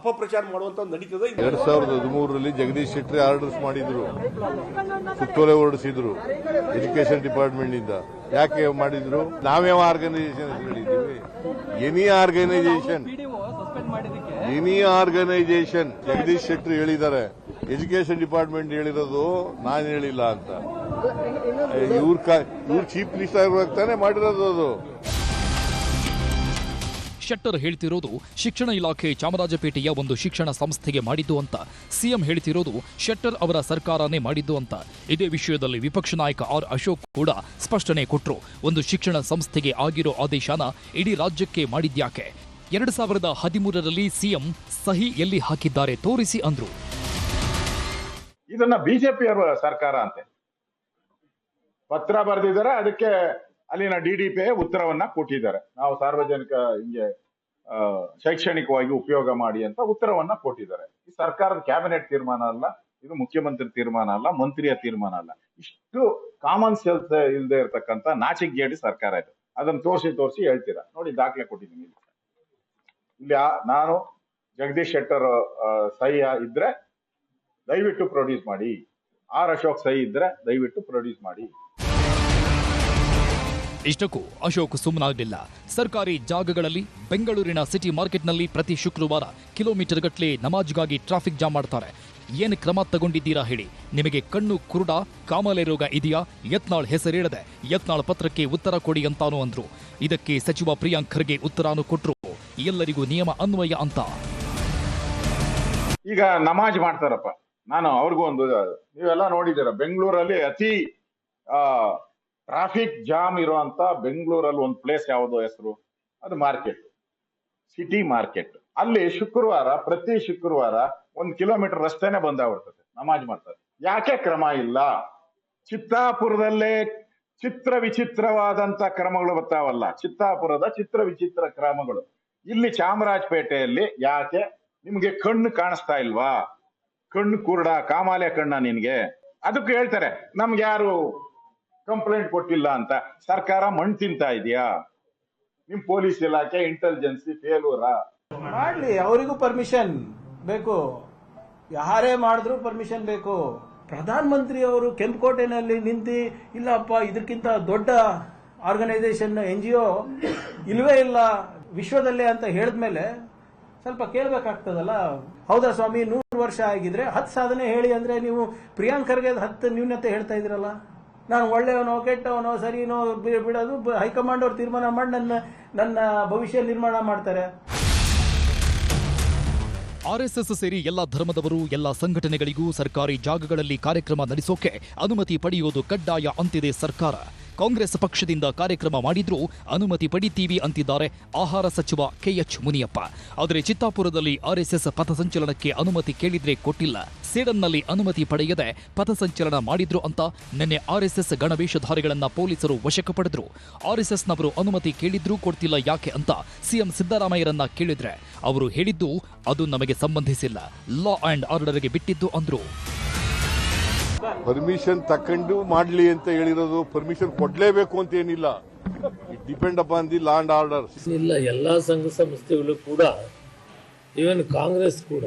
ಅಪಪ್ರಚಾರ ಮಾಡುವಂತ ನಡೀತದೆ. ಎರಡ್ ಸಾವಿರದ ಹದಿಮೂರರಲ್ಲಿ ಜಗದೀಶ್ ಶೆಟ್ಟಿ ಆರ್ಡರ್ಸ್ ಮಾಡಿದ್ರು. ಸುತ್ತೋಲೆ ಹೊರಡಿಸಿದ್ರು ಎಜುಕೇಶನ್ ಡಿಪಾರ್ಟ್ಮೆಂಟ್ನಿಂದ ಯಾಕೆ ಮಾಡಿದ್ರು? ನಾವೇ ಆರ್ಗನೈಸೇಷನ್ ಹೇಳಿದ್ದೀವಿ. Any organisation any organisation. Jagadish Shetty ಹೇಳಿದ್ದಾರೆ. ಎಜುಕೇಶನ್ ಡಿಪಾರ್ಟ್ಮೆಂಟ್ ಹೇಳಿರೋದು ನಾನು ಹೇಳಿಲ್ಲ ಅಂತ. ಇವ್ರ ಇವ್ರ ಚೀಫ್ ಮಿನಿಸ್ಟರ್ ತಾನೇ ಮಾಡಿರೋದು ಅದು. ಶೆಟ್ಟರ್ ಹೇಳ್ತಿರೋದು ಶಿಕ್ಷಣ ಇಲಾಖೆ ಚಾಮರಾಜಪೇಟೆಯ ಒಂದು ಶಿಕ್ಷಣ ಸಂಸ್ಥೆಗೆ ಮಾಡಿದ್ದು ಅಂತ. ಸಿಎಂ ಹೇಳ್ತಿರೋದು ಶೆಟ್ಟರ್ ಅವರ ಸರ್ಕಾರನೇ ಮಾಡಿದ್ದು ಅಂತ. ಇದೇ ವಿಷಯದಲ್ಲಿ ವಿಪಕ್ಷ ನಾಯಕ ಆರ್ ಅಶೋಕ್ ಕೂಡ ಸ್ಪಷ್ಟನೆ ಕೊಟ್ಟರು ಒಂದು ಶಿಕ್ಷಣ ಸಂಸ್ಥೆಗೆ ಆಗಿರೋ ಆದೇಶನ ಇಡೀ ರಾಜ್ಯಕ್ಕೆ ಮಾಡಿದ್ಯಾಕೆ? ಎರಡು ಸಾವಿರದ ಹದಿಮೂರರಲ್ಲಿ ಸಿಎಂ ಸಹಿ ಎಲ್ಲಿ ಹಾಕಿದ್ದಾರೆ ತೋರಿಸಿ ಅಂದ್ರು. ಇದನ್ನ ಬಿಜೆಪಿಯವರ ಸರ್ಕಾರ ಅಂತೆ. ಪತ್ರ ಬರೆದಿದ್ದಾರೆ, ಅದಕ್ಕೆ ಅಲ್ಲಿನ ಡಿ ಡಿ ಪಿ ಉತ್ತರವನ್ನ ಕೊಟ್ಟಿದ್ದಾರೆ. ನಾವು ಸಾರ್ವಜನಿಕ ಹಿಂಗೆ ಶೈಕ್ಷಣಿಕವಾಗಿ ಉಪಯೋಗ ಮಾಡಿ ಅಂತ ಉತ್ತರವನ್ನ ಕೊಟ್ಟಿದ್ದಾರೆ. ಈ ಸರ್ಕಾರದ ಕ್ಯಾಬಿನೆಟ್ ತೀರ್ಮಾನ ಅಲ್ಲ, ಇದು ಮುಖ್ಯಮಂತ್ರಿ ತೀರ್ಮಾನ ಅಲ್ಲ, ಮಂತ್ರಿಯ ತೀರ್ಮಾನ ಅಲ್ಲ. ಇಷ್ಟು ಕಾಮನ್ ಸೆನ್ಸ್ ಇಲ್ಲದೆ ಇರತಕ್ಕಂತ ನಾಚಿಕೆಗೇಡಿ ಸರ್ಕಾರ ಇದು. ಅದನ್ನ ತೋರಿಸಿ ತೋರಿಸಿ ಹೇಳ್ತೀರಾ? ನೋಡಿ, ದಾಖಲೆ ಕೊಟ್ಟಿದ್ದೀನಿ ಇಲ್ಲಿ. ನಾನು ಜಗದೀಶ್ ಶೆಟ್ಟರ್ ಸಹಿ ಇದ್ರೆ ದಯವಿಟ್ಟು ಪ್ರೊಡ್ಯೂಸ್ ಮಾಡಿ. ಆರ್ ಅಶೋಕ್ ಸಹಿ ಇದ್ರೆ ದಯವಿಟ್ಟು ಪ್ರೊಡ್ಯೂಸ್ ಮಾಡಿ. ಇಷ್ಟಕ್ಕೂ ಅಶೋಕ್ ಸುಮ್ಮನಾಗಲಿಲ್ಲ. ಸರ್ಕಾರಿ ಜಾಗಗಳಲ್ಲಿ ಬೆಂಗಳೂರಿನ ಸಿಟಿ ಮಾರ್ಕೆಟ್ನಲ್ಲಿ ಪ್ರತಿ ಶುಕ್ರವಾರ ಕಿಲೋಮೀಟರ್ ಗಟ್ಟಲೆ ನಮಾಜ್ಗಾಗಿ ಟ್ರಾಫಿಕ್ ಜಾಮ್ ಮಾಡ್ತಾರೆ. ಏನು ಕ್ರಮ ತಗೊಂಡಿದ್ದೀರಾ ಹೇಳಿ. ನಿಮಗೆ ಕಣ್ಣು ಕುರುಡ ಕಾಮಾಲೆ ರೋಗ ಇದೆಯಾ? ಯತ್ನಾಳ್ ಹೆಸರಿಡದೆ ಯತ್ನಾಳ್ ಪತ್ರಕ್ಕೆ ಉತ್ತರ ಕೊಡಿ ಅಂತಾನೂ ಅಂದ್ರು. ಇದಕ್ಕೆ ಸಚಿವ ಪ್ರಿಯಾಂಕ್ ಖರ್ಗೆ ಉತ್ತರಾನು ಕೊಟ್ರು. ಎಲ್ಲರಿಗೂ ನಿಯಮ ಅನ್ವಯ ಅಂತ. ಈಗ ನಮಾಜ್ ಮಾಡ್ತಾರಪ್ಪ. ನಾನು ಅವ್ರಿಗೂ ಒಂದು, ನೀವೆಲ್ಲ ನೋಡಿದ್ದೀರ, ಬೆಂಗಳೂರಲ್ಲಿ ಅತಿ ಟ್ರಾಫಿಕ್ ಜಾಮ್ ಇರುವಂತ ಬೆಂಗಳೂರಲ್ಲಿ ಒಂದು ಪ್ಲೇಸ್ ಯಾವುದು ಹೆಸರು? ಅದು ಮಾರ್ಕೆಟ್ ಸಿಟಿ ಮಾರ್ಕೆಟ್ ಅಲ್ಲಿ ಶುಕ್ರವಾರ, ಪ್ರತಿ ಶುಕ್ರವಾರ ಒಂದು ಕಿಲೋಮೀಟರ್ ರಸ್ತೆನೆ ಬಂದಾಗ್ಬಿಡ್ತದೆ, ನಮಾಜ್ ಮಾಡ್ತಾರೆ. ಯಾಕೆ ಕ್ರಮ ಇಲ್ಲ? ಚಿತ್ತಾಪುರದಲ್ಲೇ ಚಿತ್ರ ವಿಚಿತ್ರವಾದಂತ ಕ್ರಮಗಳು ಬರ್ತಾವಲ್ಲ, ಚಿತ್ತಾಪುರದ ಚಿತ್ರ ವಿಚಿತ್ರ ಕ್ರಮಗಳು. ಇಲ್ಲಿ ಚಾಮರಾಜಪೇಟೆಯಲ್ಲಿ ಯಾಕೆ? ನಿಮಗೆ ಕಣ್ಣು ಕಾಣಿಸ್ತಾ ಇಲ್ವಾ? ಕಣ್ಣು ಕುರುಡ, ಕಾಮಾಲೆ ಕಣ್ಣ ನಿನ್ಗೆ. ಅದಕ್ಕೆ ಹೇಳ್ತಾರೆ, ನಮ್ಗೆ ಯಾರು ಕಂಪ್ಲೇಂಟ್ ಕೊಟ್ಟಿಲ್ಲ ಅಂತ. ಸರ್ಕಾರ ಮಣ್ಣು ತಿಂತಾ ಇದೆಯಾ? ನಿಮ್ ಪೊಲೀಸ್ ಇಲಾಖೆ ಇಂಟೆಲಿಜೆನ್ಸಿ ಫೇಲೂರ ಮಾಡ್ಲಿ, ಅವರಿಗೂ ಪರ್ಮಿಷನ್ ಬೇಕು. ಯಾರೇ ಮಾಡಿದ್ರು ಪರ್ಮಿಷನ್ ಬೇಕು. ಪ್ರಧಾನ ಮಂತ್ರಿ ಅವರು ಕೆಂಪುಕೋಟೆನಲ್ಲಿ ನಿಂತು, ಇಲ್ಲಪ್ಪ, ಇದಕ್ಕಿಂತ ದೊಡ್ಡ ಆರ್ಗನೈಸೇಷನ್ ಎನ್ ಜಿ ಒ ಇಲ್ವೇ ಇಲ್ಲ. ವಿಶ್ವದಲ್ಲೇ ಅಂತ ಹೇಳಿದ್ಮೇಲೆ ಸ್ವಲ್ಪ ಕೇಳ್ಬೇಕಾಗ್ತದಲ್ಲ? ಹೌದಾ ಸ್ವಾಮಿ, ನೂರು ವರ್ಷ ಆಗಿದ್ರೆ ಹತ್ತು ಸಾಧನೆ ಹೇಳಿ ಅಂದ್ರೆ ನೀವು ಪ್ರಿಯಾಂಕರ್ಗೆ ಹತ್ತು ನ್ಯೂನತೆ ಹೇಳ್ತಾ ಇದ್ರಲ್ಲ ನಾನು ಒಳ್ಳೆಯವನೋ, ಕೆಟ್ಟವನೋ, ಸರಿನೋ ಬಿಡೋದು ಹೈಕಮಾಂಡ್ ಅವ್ರು ತೀರ್ಮಾನ ಮಾಡಿ ನನ್ನ ನನ್ನ ಭವಿಷ್ಯ ನಿರ್ಮಾಣ ಮಾಡ್ತಾರೆ. ಆರ್ಎಸ್ಎಸ್ ಸೇರಿ ಎಲ್ಲ ಧರ್ಮದವರು, ಎಲ್ಲ ಸಂಘಟನೆಗಳಿಗೂ ಸರ್ಕಾರಿ ಜಾಗಗಳಲ್ಲಿ ಕಾರ್ಯಕ್ರಮ ನಡೆಸೋಕೆ ಅನುಮತಿ ಪಡೆಯುವುದು ಕಡ್ಡಾಯ ಅಂತಿದೆ ಸರ್ಕಾರ. ಕಾಂಗ್ರೆಸ್ ಪಕ್ಷದಿಂದ ಕಾರ್ಯಕ್ರಮ ಮಾಡಿದ್ರೂ ಅನುಮತಿ ಪಡಿತೀವಿ ಅಂತಿದ್ದಾರೆ ಆಹಾರ ಸಚಿವ ಕೆಎಚ್ ಮುನಿಯಪ್ಪ. ಆದರೆ ಚಿತ್ತಾಪುರದಲ್ಲಿ ಆರ್ಎಸ್ಎಸ್ ಪಥಸಂಚಲನಕ್ಕೆ ಅನುಮತಿ ಕೇಳಿದ್ರೆ ಕೊಟ್ಟಿಲ್ಲ. ಸೇಡಂನಲ್ಲಿ ಅನುಮತಿ ಪಡೆಯದೆ ಪಥಸಂಚಲನ ಮಾಡಿದ್ರು ಅಂತ ನಿನ್ನೆ ಆರ್ಎಸ್ಎಸ್ ಗಣವೇಷಧಾರಿಗಳನ್ನ ಪೊಲೀಸರು ವಶಕ್ಕೆ ಪಡೆದ್ರು. ಆರ್ಎಸ್ಎಸ್ನವರು ಅನುಮತಿ ಕೇಳಿದ್ರೂ ಕೊಡ್ತಿಲ್ಲ ಯಾಕೆ ಅಂತ ಸಿಎಂ ಸಿದ್ದರಾಮಯ್ಯರನ್ನ ಕೇಳಿದ್ರೆ. ಅವರು ಹೇಳಿದ್ದು, ಅದು ನಮಗೆ ಸಂಬಂಧಿಸಿಲ್ಲ. ಲಾ ಅಂಡ್ ಆರ್ಡರ್ಗೆ ಬಿಟ್ಟಿದ್ದು ಅಂದ್ರು. ಪರ್ಮಿಷನ್ ತಕೊಂಡು ಮಾಡ್ಲಿ ಅಂತ ಹೇಳಿರೋದು ಪರ್ಮಿಷನ್ ಕೊಡ್ಲೇಬೇಕು ಅಂತ ಏನಿಲ್ಲ. It depend upon the land order ಇಲ್ಲ, ಎಲ್ಲ ಸಂಘ ಸಂಸ್ಥೆಗಳು ಕೂಡ ಈವನ್ ಕಾಂಗ್ರೆಸ್ ಕೂಡ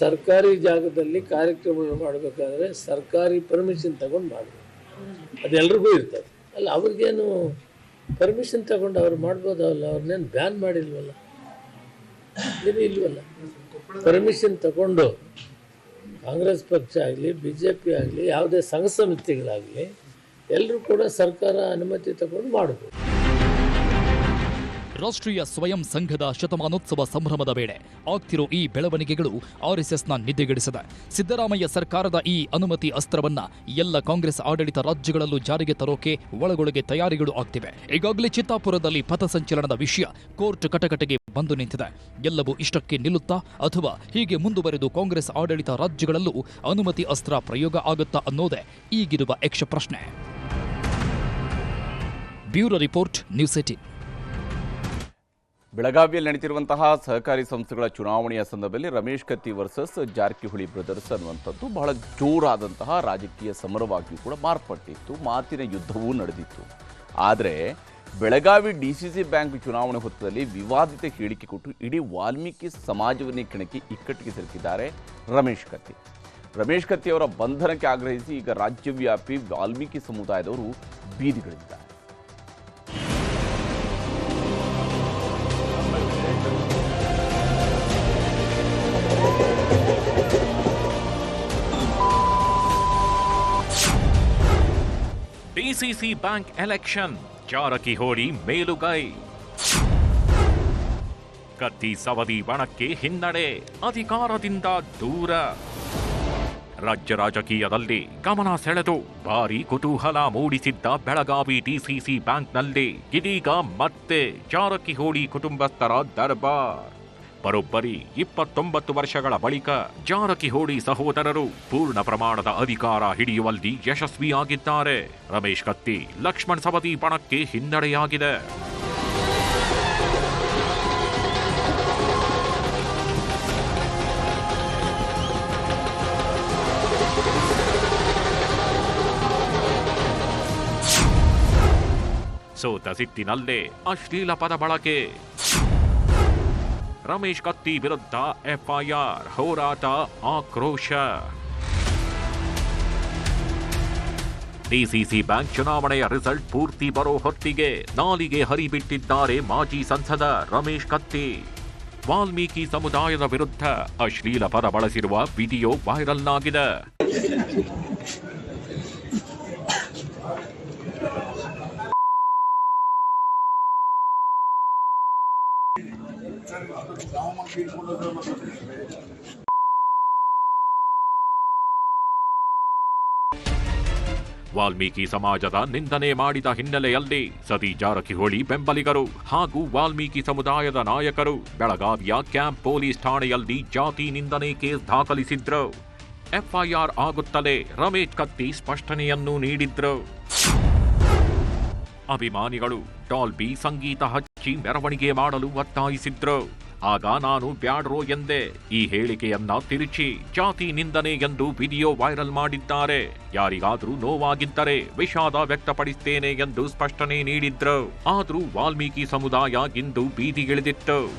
ಸರ್ಕಾರಿ ಜಾಗದಲ್ಲಿ ಕಾರ್ಯಕ್ರಮಗಳು ಮಾಡಬೇಕಾದ್ರೆ ಸರ್ಕಾರಿ ಪರ್ಮಿಷನ್ ತಗೊಂಡು ಮಾಡಬೇಕು. ಅದೆಲ್ಲರಿಗೂ ಇರ್ತದೆ. ಅಲ್ಲ, ಅವ್ರಿಗೇನು ಪರ್ಮಿಷನ್ ತಗೊಂಡು ಅವ್ರು ಮಾಡ್ಬೋದಲ್ಲ ಅವ್ರನ್ನೇನು ಬ್ಯಾನ್ ಮಾಡಿಲ್ವಲ್ಲ? ಇಲ್ವಲ್ಲ? ಪರ್ಮಿಷನ್ ತಗೊಂಡು ಕಾಂಗ್ರೆಸ್ ಪಕ್ಷ ಆಗಲಿ ಬಿ ಜೆ ಪಿ ಆಗಲಿ, ಯಾವುದೇ ಸಂಘ ಸಮಿತಿಗಳಾಗಲಿ ಎಲ್ಲರೂ ಕೂಡ ಸರ್ಕಾರ ಅನುಮತಿ ತಗೊಂಡು ಮಾಡಬೇಕು ರಾಷ್ಟ್ರೀಯ ಸ್ವಯಂ ಸಂಘದ ಶತಮಾನೋತ್ಸವ ಸಂಭ್ರಮದ ವೇಳೆ ಆಗ್ತಿರೋ ಈ ಬೆಳವಣಿಗೆಗಳು ಆರ್ಎಸ್ಎಸ್ನ ನಿದ್ದೆಗೆಡಿಸಿದೆ. ಸಿದ್ದರಾಮಯ್ಯ ಸರ್ಕಾರದ ಈ ಅನುಮತಿ ಅಸ್ತ್ರವನ್ನ ಎಲ್ಲ ಕಾಂಗ್ರೆಸ್ ಆಡಳಿತ ರಾಜ್ಯಗಳಲ್ಲೂ ಜಾರಿಗೆ ತರೋಕೆ ಒಳಗೊಳಗೆ ತಯಾರಿಗಳು ಆಗ್ತಿವೆ. ಈಗಾಗಲೇ ಚಿತ್ತಾಪುರದಲ್ಲಿ ಪಥಸಂಚಲನದ ವಿಷಯ ಕೋರ್ಟ್ ಕಟಕಟೆಗೆ ಬಂದು ನಿಂತಿದೆ. ಎಲ್ಲವೂ ಇಷ್ಟಕ್ಕೆ ನಿಲ್ಲುತ್ತಾ ಅಥವಾ ಹೀಗೆ ಮುಂದುವರೆದು ಕಾಂಗ್ರೆಸ್ ಆಡಳಿತ ರಾಜ್ಯಗಳಲ್ಲೂ ಅನುಮತಿ ಅಸ್ತ್ರ ಪ್ರಯೋಗ ಆಗುತ್ತಾ ಅನ್ನೋದೇ ಈಗಿರುವ ಯಕ್ಷ ಪ್ರಶ್ನೆ ಬ್ಯೂರೋ ರಿಪೋರ್ಟ್, ನ್ಯೂಸ್ ಏಟೀನ್. ಬೆಳಗಾವಿಯಲ್ಲಿ ನಡೆಯುತ್ತಿರುವಂತಹ ಸಹಕಾರಿ ಸಂಸ್ಥೆಗಳ ಚುನಾವಣೆಯ ಸಂದರ್ಭದಲ್ಲಿ ರಮೇಶ್ ಕತ್ತಿ ವರ್ಸಸ್ ಜಾರಕಿಹೊಳಿ ಬ್ರದರ್ಸ್ ಅನ್ನುವಂಥದ್ದು ಬಹಳ ಜೋರಾದಂತಹ ರಾಜಕೀಯ ಸಮರವಾಗಿಯೂ ಕೂಡ ಮಾರ್ಪಟ್ಟಿತ್ತು. ಮಾತಿನ ಯುದ್ಧವೂ ನಡೆದಿತ್ತು. ಆದರೆ Belagavi D C C bank ಚುನಾವಣೆ ಹೊತ್ತದಲ್ಲಿ ವಿವಾದಿತ ಹೇಳಿಕೆ ಕೊಟ್ಟು ಇಡೀ ವಾಲ್ಮೀಕಿ ಸಮಾಜವನ್ನೇ ಕೆಣಕಿ ಇಕ್ಕಟ್ಟಿಗೆ ಸಿಲುಕಿದ್ದಾರೆ ರಮೇಶ್ ಕತ್ತಿ. ರಮೇಶ್ ಕತ್ತಿ ಅವರ ಬಂಧನಕ್ಕೆ ಆಗ್ರಹಿಸಿ ಈಗ ರಾಜ್ಯವ್ಯಾಪಿ ವಾಲ್ಮೀಕಿ ಸಮುದಾಯದವರು ಬೀದಿಗಳಿದ್ದಾರೆ. ಡಿಸಿಸಿ ಬ್ಯಾಂಕ್ ಎಲೆಕ್ಷನ್ ಜಾರಕಿಹೊಳಿ ಮೇಲುಗೈ. ಕತ್ತಿ ಸವದಿ ಬಣಕ್ಕೆ ಹಿನ್ನಡೆ, ಅಧಿಕಾರದಿಂದ ದೂರ. ರಾಜ್ಯ ರಾಜಕೀಯದಲ್ಲಿ ಗಮನ ಸೆಳೆದು ಭಾರಿ ಕುತೂಹಲ ಮೂಡಿಸಿದ್ದ ಬೆಳಗಾವಿ ಡಿಸಿಸಿ ಬ್ಯಾಂಕ್ನಲ್ಲಿ ಇದೀಗ ಮತ್ತೆ ಜಾರಕಿಹೊಳಿ ಕುಟುಂಬಸ್ಥರ ದರ್ಬಾರ್. ಬರೋಬ್ಬರಿ ಇಪ್ಪತ್ತೊಂಬತ್ತು ವರ್ಷಗಳ ಬಳಿಕ ಜಾರಕಿಹೊಳಿ ಸಹೋದರರು ಪೂರ್ಣ ಪ್ರಮಾಣದ ಅಧಿಕಾರ ಹಿಡಿಯುವಲ್ಲಿ ಯಶಸ್ವಿಯಾಗಿದ್ದಾರೆ. ರಮೇಶ್ ಕತ್ತಿ, ಲಕ್ಷ್ಮಣ್ ಸವದಿ ಪಣಕ್ಕೆ ಹಿನ್ನಡೆಯಾಗಿದೆ. ಸೋತ ಸಿಟ್ಟಿನಲ್ಲೇ ಅಶ್ಲೀಲ ಪದ ಬಳಕೆ. ರಮೇಶ್ ಕತ್ತಿ ವಿರುದ್ಧ ಎಫ್ಐಆರ್, ಹೋರಾಟ ಆಕ್ರೋಶ. ಡಿಸಿಸಿ ಬ್ಯಾಂಕ್ ಚುನಾವಣೆಯ ರಿಸಲ್ಟ್ ಪೂರ್ತಿ ಬರೋ ಹೊತ್ತಿಗೆ ನಾಲಿಗೆ ಹರಿಬಿಟ್ಟಿದ್ದಾರೆ ಮಾಜಿ ಸಂಸದ ರಮೇಶ್ ಕತ್ತಿ. ವಾಲ್ಮೀಕಿ ಸಮುದಾಯದ ವಿರುದ್ಧ ಅಶ್ಲೀಲ ಪದ ಬಳಸಿರುವ ವಿಡಿಯೋ ವೈರಲ್ ಆಗಿದೆ ವಾಲ್ಮೀಕಿ ಸಮಾಜದ ನಿಂದನೆ ಮಾಡಿದ ಹಿನ್ನೆಲೆಯಲ್ಲಿ ಸತಿ ಜಾರಕಿಹೊಳಿ ಬೆಂಬಲಿಗರು ಹಾಗೂ ವಾಲ್ಮೀಕಿ ಸಮುದಾಯದ ನಾಯಕರು ಬೆಳಗಾವಿಯ ಕ್ಯಾಂಪ್ ಪೊಲೀಸ್ ಠಾಣೆಯಲ್ಲಿ ಜಾತಿ ನಿಂದನೆ ಕೇಸ್ ದಾಖಲಿಸಿದ್ರು. ಎಫ್ಐಆರ್ ಆಗುತ್ತಲೇ ರಮೇಶ್ ಕತ್ತಿ ಸ್ಪಷ್ಟನೆಯನ್ನು ನೀಡಿದ್ರು. ಅಭಿಮಾನಿಗಳು ಡಾಲ್ಬಿ ಸಂಗೀತ ಹಚ್ಚಿ ಮೆರವಣಿಗೆ ಮಾಡಲು ಒತ್ತಾಯಿಸಿದ್ರು. ಆಗ ನಾನು ಬ್ಯಾಡ್ರೋ ಎಂದೆ. ಈ ಹೇಳಿಕೆಯನ್ನ ತಿರುಚಿ, ಜಾತಿ ನಿಂದನೆ ಎಂದು ವಿಡಿಯೋ ವೈರಲ್ ಮಾಡಿದ್ದಾರೆ. ಯಾರಿಗಾದ್ರೂ ನೋವಾಗಿದ್ದರೆ ವಿಷಾದ ವ್ಯಕ್ತಪಡಿಸುತ್ತೇನೆ ಎಂದು ಸ್ಪಷ್ಟನೆ ನೀಡಿದ್ರು. ಆದರೂ ವಾಲ್ಮೀಕಿ ಸಮುದಾಯ ಇಂದು ಬೀದಿಗಿಳಿದಿತ್ತು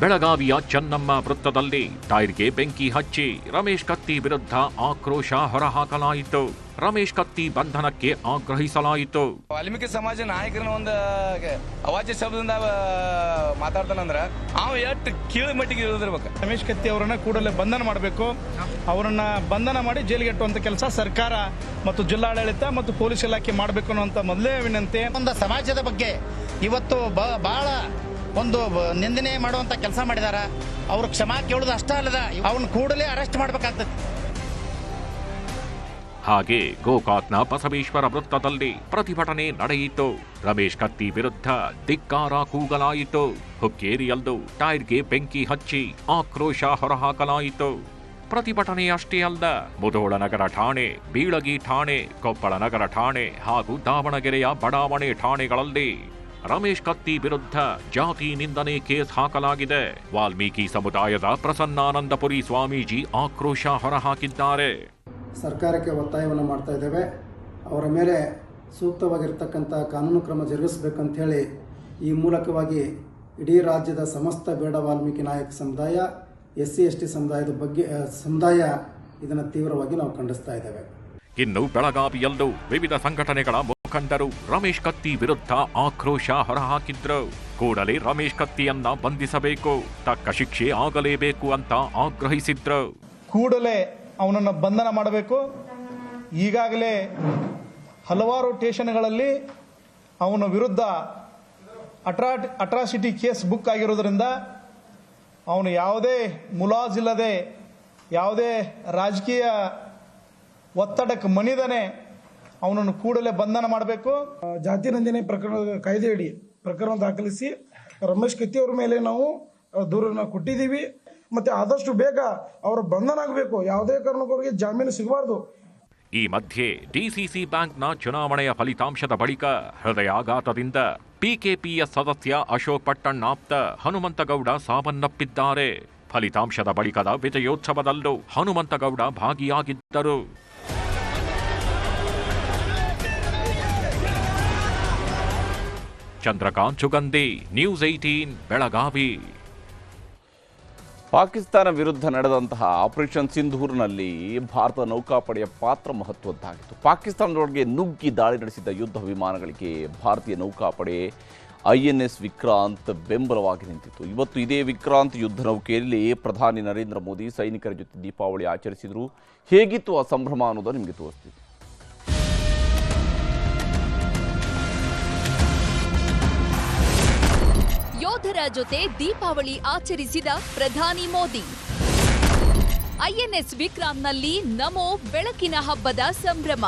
ಬೆಳಗಾವಿಯ ಚನ್ನಮ್ಮ ವೃತ್ತದಲ್ಲಿ ಟೈರ್ಗೆ ಬೆಂಕಿ ಹಚ್ಚಿ ರಮೇಶ್ ಕತ್ತಿ ವಿರುದ್ಧ ಆಕ್ರೋಶ ಹೊರಹಾಕಲಾಯಿತು. ರಮೇಶ್ ಕತ್ತಿ ಬಂಧನಕ್ಕೆ ಆಗ್ರಹಿಸಲಾಯಿತು. ವಾಲ್ಮೀಕಿ ಸಮಾಜ ನಾಯಕರನ್ನ ಒಂದು ಅವಾಚ್ಯ ಶಬ್ದದಿಂದ ಮಾತಾಡ್ತಾನಂದ್ರ ಅವ್ ಎಷ್ಟು ಕೀಳು ಮಟ್ಟಿಗೆ ಇಳಿದಿರ್ಬೇಕು. ರಮೇಶ್ ಕತ್ತಿ ಅವರನ್ನ ಕೂಡಲೇ ಬಂಧನ ಮಾಡಬೇಕು. ಅವರನ್ನ ಬಂಧನ ಮಾಡಿ ಜೈಲಿಗೆ ಇಟ್ಟುವಂತ ಕೆಲಸ ಸರ್ಕಾರ ಮತ್ತು ಜಿಲ್ಲಾಡಳಿತ ಮತ್ತು ಪೊಲೀಸ್ ಇಲಾಖೆ ಮಾಡಬೇಕು ಅನ್ನುವಂತ ಮೊದಲೇ ವಿನಂತಿ. ಒಂದು ಸಮಾಜದ ಬಗ್ಗೆ ಇವತ್ತು ಬ ಬಹಳ ಒಂದು ನಿಂದನೆ ಮಾಡುವಂತ ಕೆಲಸ ಮಾಡಿದಾರ. ಅವ್ರು ಕ್ಷಮಾ ಕೇಳುದು ಅಷ್ಟೇ ಅಲ್ಲದ, ಅವನ್ ಕೂಡಲೇ ಅರೆಸ್ಟ್ ಮಾಡ್ಬೇಕಾಗ್ತದೆ. ಹಾಗೆ ಗೋಕಾಕ್ನ ಬಸವೇಶ್ವರ ವೃತ್ತದಲ್ಲಿ ಪ್ರತಿಭಟನೆ ನಡೆಯಿತು. ರಮೇಶ್ ಕತ್ತಿ ವಿರುದ್ಧ ಧಿಕ್ಕಾರ ಕೂಗಲಾಯಿತು. ಹುಕ್ಕೇರಿಯಲ್ಲೂ ಟೈರ್ಗೆ ಬೆಂಕಿ ಹಚ್ಚಿ ಆಕ್ರೋಶ ಹೊರಹಾಕಲಾಯಿತು. ಪ್ರತಿಭಟನೆ ಅಷ್ಟೇ ಅಲ್ಲ, ಮುಧೋಳ ನಗರ ಠಾಣೆ, ಬೀಳಗಿ ಠಾಣೆ, ಕೊಪ್ಪಳ ನಗರ ಠಾಣೆ ಹಾಗೂ ದಾವಣಗೆರೆಯ ಬಡಾವಣೆ ಠಾಣೆಗಳಲ್ಲಿ ರಮೇಶ್ ಕತ್ತಿ ವಿರುದ್ಧ ಜಾತಿ ನಿಂದನೆ ಕೇಸ್ ಹಾಕಲಾಗಿದೆ. ವಾಲ್ಮೀಕಿ ಸಮುದಾಯದ ಪ್ರಸನ್ನಾನಂದಪುರಿ ಸ್ವಾಮೀಜಿ ಆಕ್ರೋಶ ಹೊರಹಾಕಿದ್ದಾರೆ. ಸರ್ಕಾರಕ್ಕೆ ಒತ್ತಾಯವನ್ನು ಮಾಡ್ತಾ ಇದ್ದೇವೆ. ಅವರ ಮೇಲೆ ಸೂಕ್ತವಾಗಿರ್ತಕ್ಕಂಥ ಕಾನೂನು ಕ್ರಮ ಜರುಗಿಸಬೇಕಂತ ಹೇಳಿ ಈ ಮೂಲಕವಾಗಿ ಇಡೀ ರಾಜ್ಯದ ಸಮಸ್ತ ಬೇಡ ವಾಲ್ಮೀಕಿ ನಾಯಕ ಸಮುದಾಯ ಎಸ್ ಸಿ ಎಸ್ ಟಿ ಸಮುದಾಯದ ಬಗ್ಗೆ ಸಮುದಾಯ ಇದನ್ನು ತೀವ್ರವಾಗಿ ನಾವು ಖಂಡಿಸ್ತಾ ಇದ್ದೇವೆ. ಇನ್ನು ಬೆಳಗಾವಿಯಲ್ಲೂ ವಿವಿಧ ಸಂಘಟನೆಗಳ ಮುಖಂಡರು ರಮೇಶ್ ಕತ್ತಿ ವಿರುದ್ಧ ಆಕ್ರೋಶ ಹೊರಹಾಕಿದ್ರು. ಕೂಡಲೇ ರಮೇಶ್ ಕತ್ತಿಯನ್ನ ಬಂಧಿಸಬೇಕು, ತಕ್ಕ ಶಿಕ್ಷೆ ಆಗಲೇಬೇಕು ಅಂತ ಆಗ್ರಹಿಸಿದ್ರು. ಕೂಡಲೇ ಅವನನ್ನು ಬಂಧನ ಮಾಡಬೇಕು. ಈಗಾಗಲೇ ಹಲವಾರು ಸ್ಟೇಷನ್ಗಳಲ್ಲಿ ಅವನ ವಿರುದ್ಧ ಅಟ್ರಾ ಅಟ್ರಾಸಿಟಿ ಕೇಸ್ ಬುಕ್ ಆಗಿರೋದ್ರಿಂದ ಅವನು ಯಾವುದೇ ಮುಲಾಜಿಲ್ಲದೆ, ಯಾವುದೇ ರಾಜಕೀಯ ಒತ್ತಡಕ್ಕೆ ಮಣಿದನೆ ಅವನನ್ನು ಕೂಡಲೇ ಬಂಧನ ಮಾಡಬೇಕು. ಜಾತಿ ನಂದನೆ ಪ್ರಕರಣದ ಕಾಯ್ದೆಯಡಿ ಪ್ರಕರಣ ದಾಖಲಿಸಿ ರಮೇಶ್ ಕತ್ತಿ ಅವರ ಮೇಲೆ ನಾವು ದೂರನ್ನು ಕೊಟ್ಟಿದ್ದೀವಿ. ಮತ್ತೆ ಆದಷ್ಟು ಬೇಗ ಅವರ ಬಂಧನ ಆಗಬೇಕು ಯಾವುದೇ ಕಾರಣಕ್ಕೂ ಅವರಿಗೆ ಜಾಮೀನು ಸಿಗಬಾರ್ದು. ಈ ಮಧ್ಯೆ ಡಿಸಿಸಿ ಬ್ಯಾಂಕ್ನ ಚುನಾವಣೆಯ ಫಲಿತಾಂಶದ ಬಳಿಕ ಹೃದಯಾಘಾತದಿಂದ ಪಿಕೆಪಿಯ ಸದಸ್ಯ ಅಶೋಕ್ ಪಟ್ಟಣ್ಣಾಪ್ತ ಹನುಮಂತಗೌಡ ಸಾವನ್ನಪ್ಪಿದ್ದಾರೆ. ಫಲಿತಾಂಶದ ಬಳಿಕದ ವಿಜಯೋತ್ಸವದಲ್ಲೂ ಹನುಮಂತಗೌಡ ಭಾಗಿಯಾಗಿದ್ದರು. Chandrakant Chugandi news eighteen Belagavi. Pakistan ವಿರುದ್ಧ ನಡೆದಂತಹ ಆಪರೇಷನ್ ಸಿಂಧೂರ್ನಲ್ಲಿ ಭಾರತ ನೌಕಾಪಡೆಯ ಪಾತ್ರ ಮಹತ್ವದ್ದಾಗಿತ್ತು. ಪಾಕಿಸ್ತಾನದೊಳಗೆ ನುಗ್ಗಿ ದಾಳಿ ನಡೆಸಿದ ಯುದ್ಧ ವಿಮಾನಗಳಿಗೆ ಭಾರತೀಯ ನೌಕಾಪಡೆ ಐ ಎಸ್ ವಿಕ್ರಾಂತ್ ಬೆಂಬಲವಾಗಿ ನಿಂತಿತ್ತು. ಇವತ್ತು ಇದೇ ವಿಕ್ರಾಂತ್ ಯುದ್ಧ ನೌಕೆಯಲ್ಲಿ ಪ್ರಧಾನಿ ನರೇಂದ್ರ ಮೋದಿ ಸೈನಿಕರ ಜೊತೆ ದೀಪಾವಳಿ ಆಚರಿಸಿದರು. ಹೇಗಿತ್ತು ಆ ಸಂಭ್ರಮ ಅನ್ನೋದನ್ನು ನಿಮಗೆ ತೋರಿಸ್ತೀವಿ ಯೋಧರ ಜೊತೆ ದೀಪಾವಳಿ ಆಚರಿಸಿದ ಪ್ರಧಾನಿ ಮೋದಿ. ಐಎನ್ಎಸ್ ವಿಕ್ರಾಂನಲ್ಲಿ ನಮೋ ಬೆಳಕಿನ ಹಬ್ಬದ ಸಂಭ್ರಮ.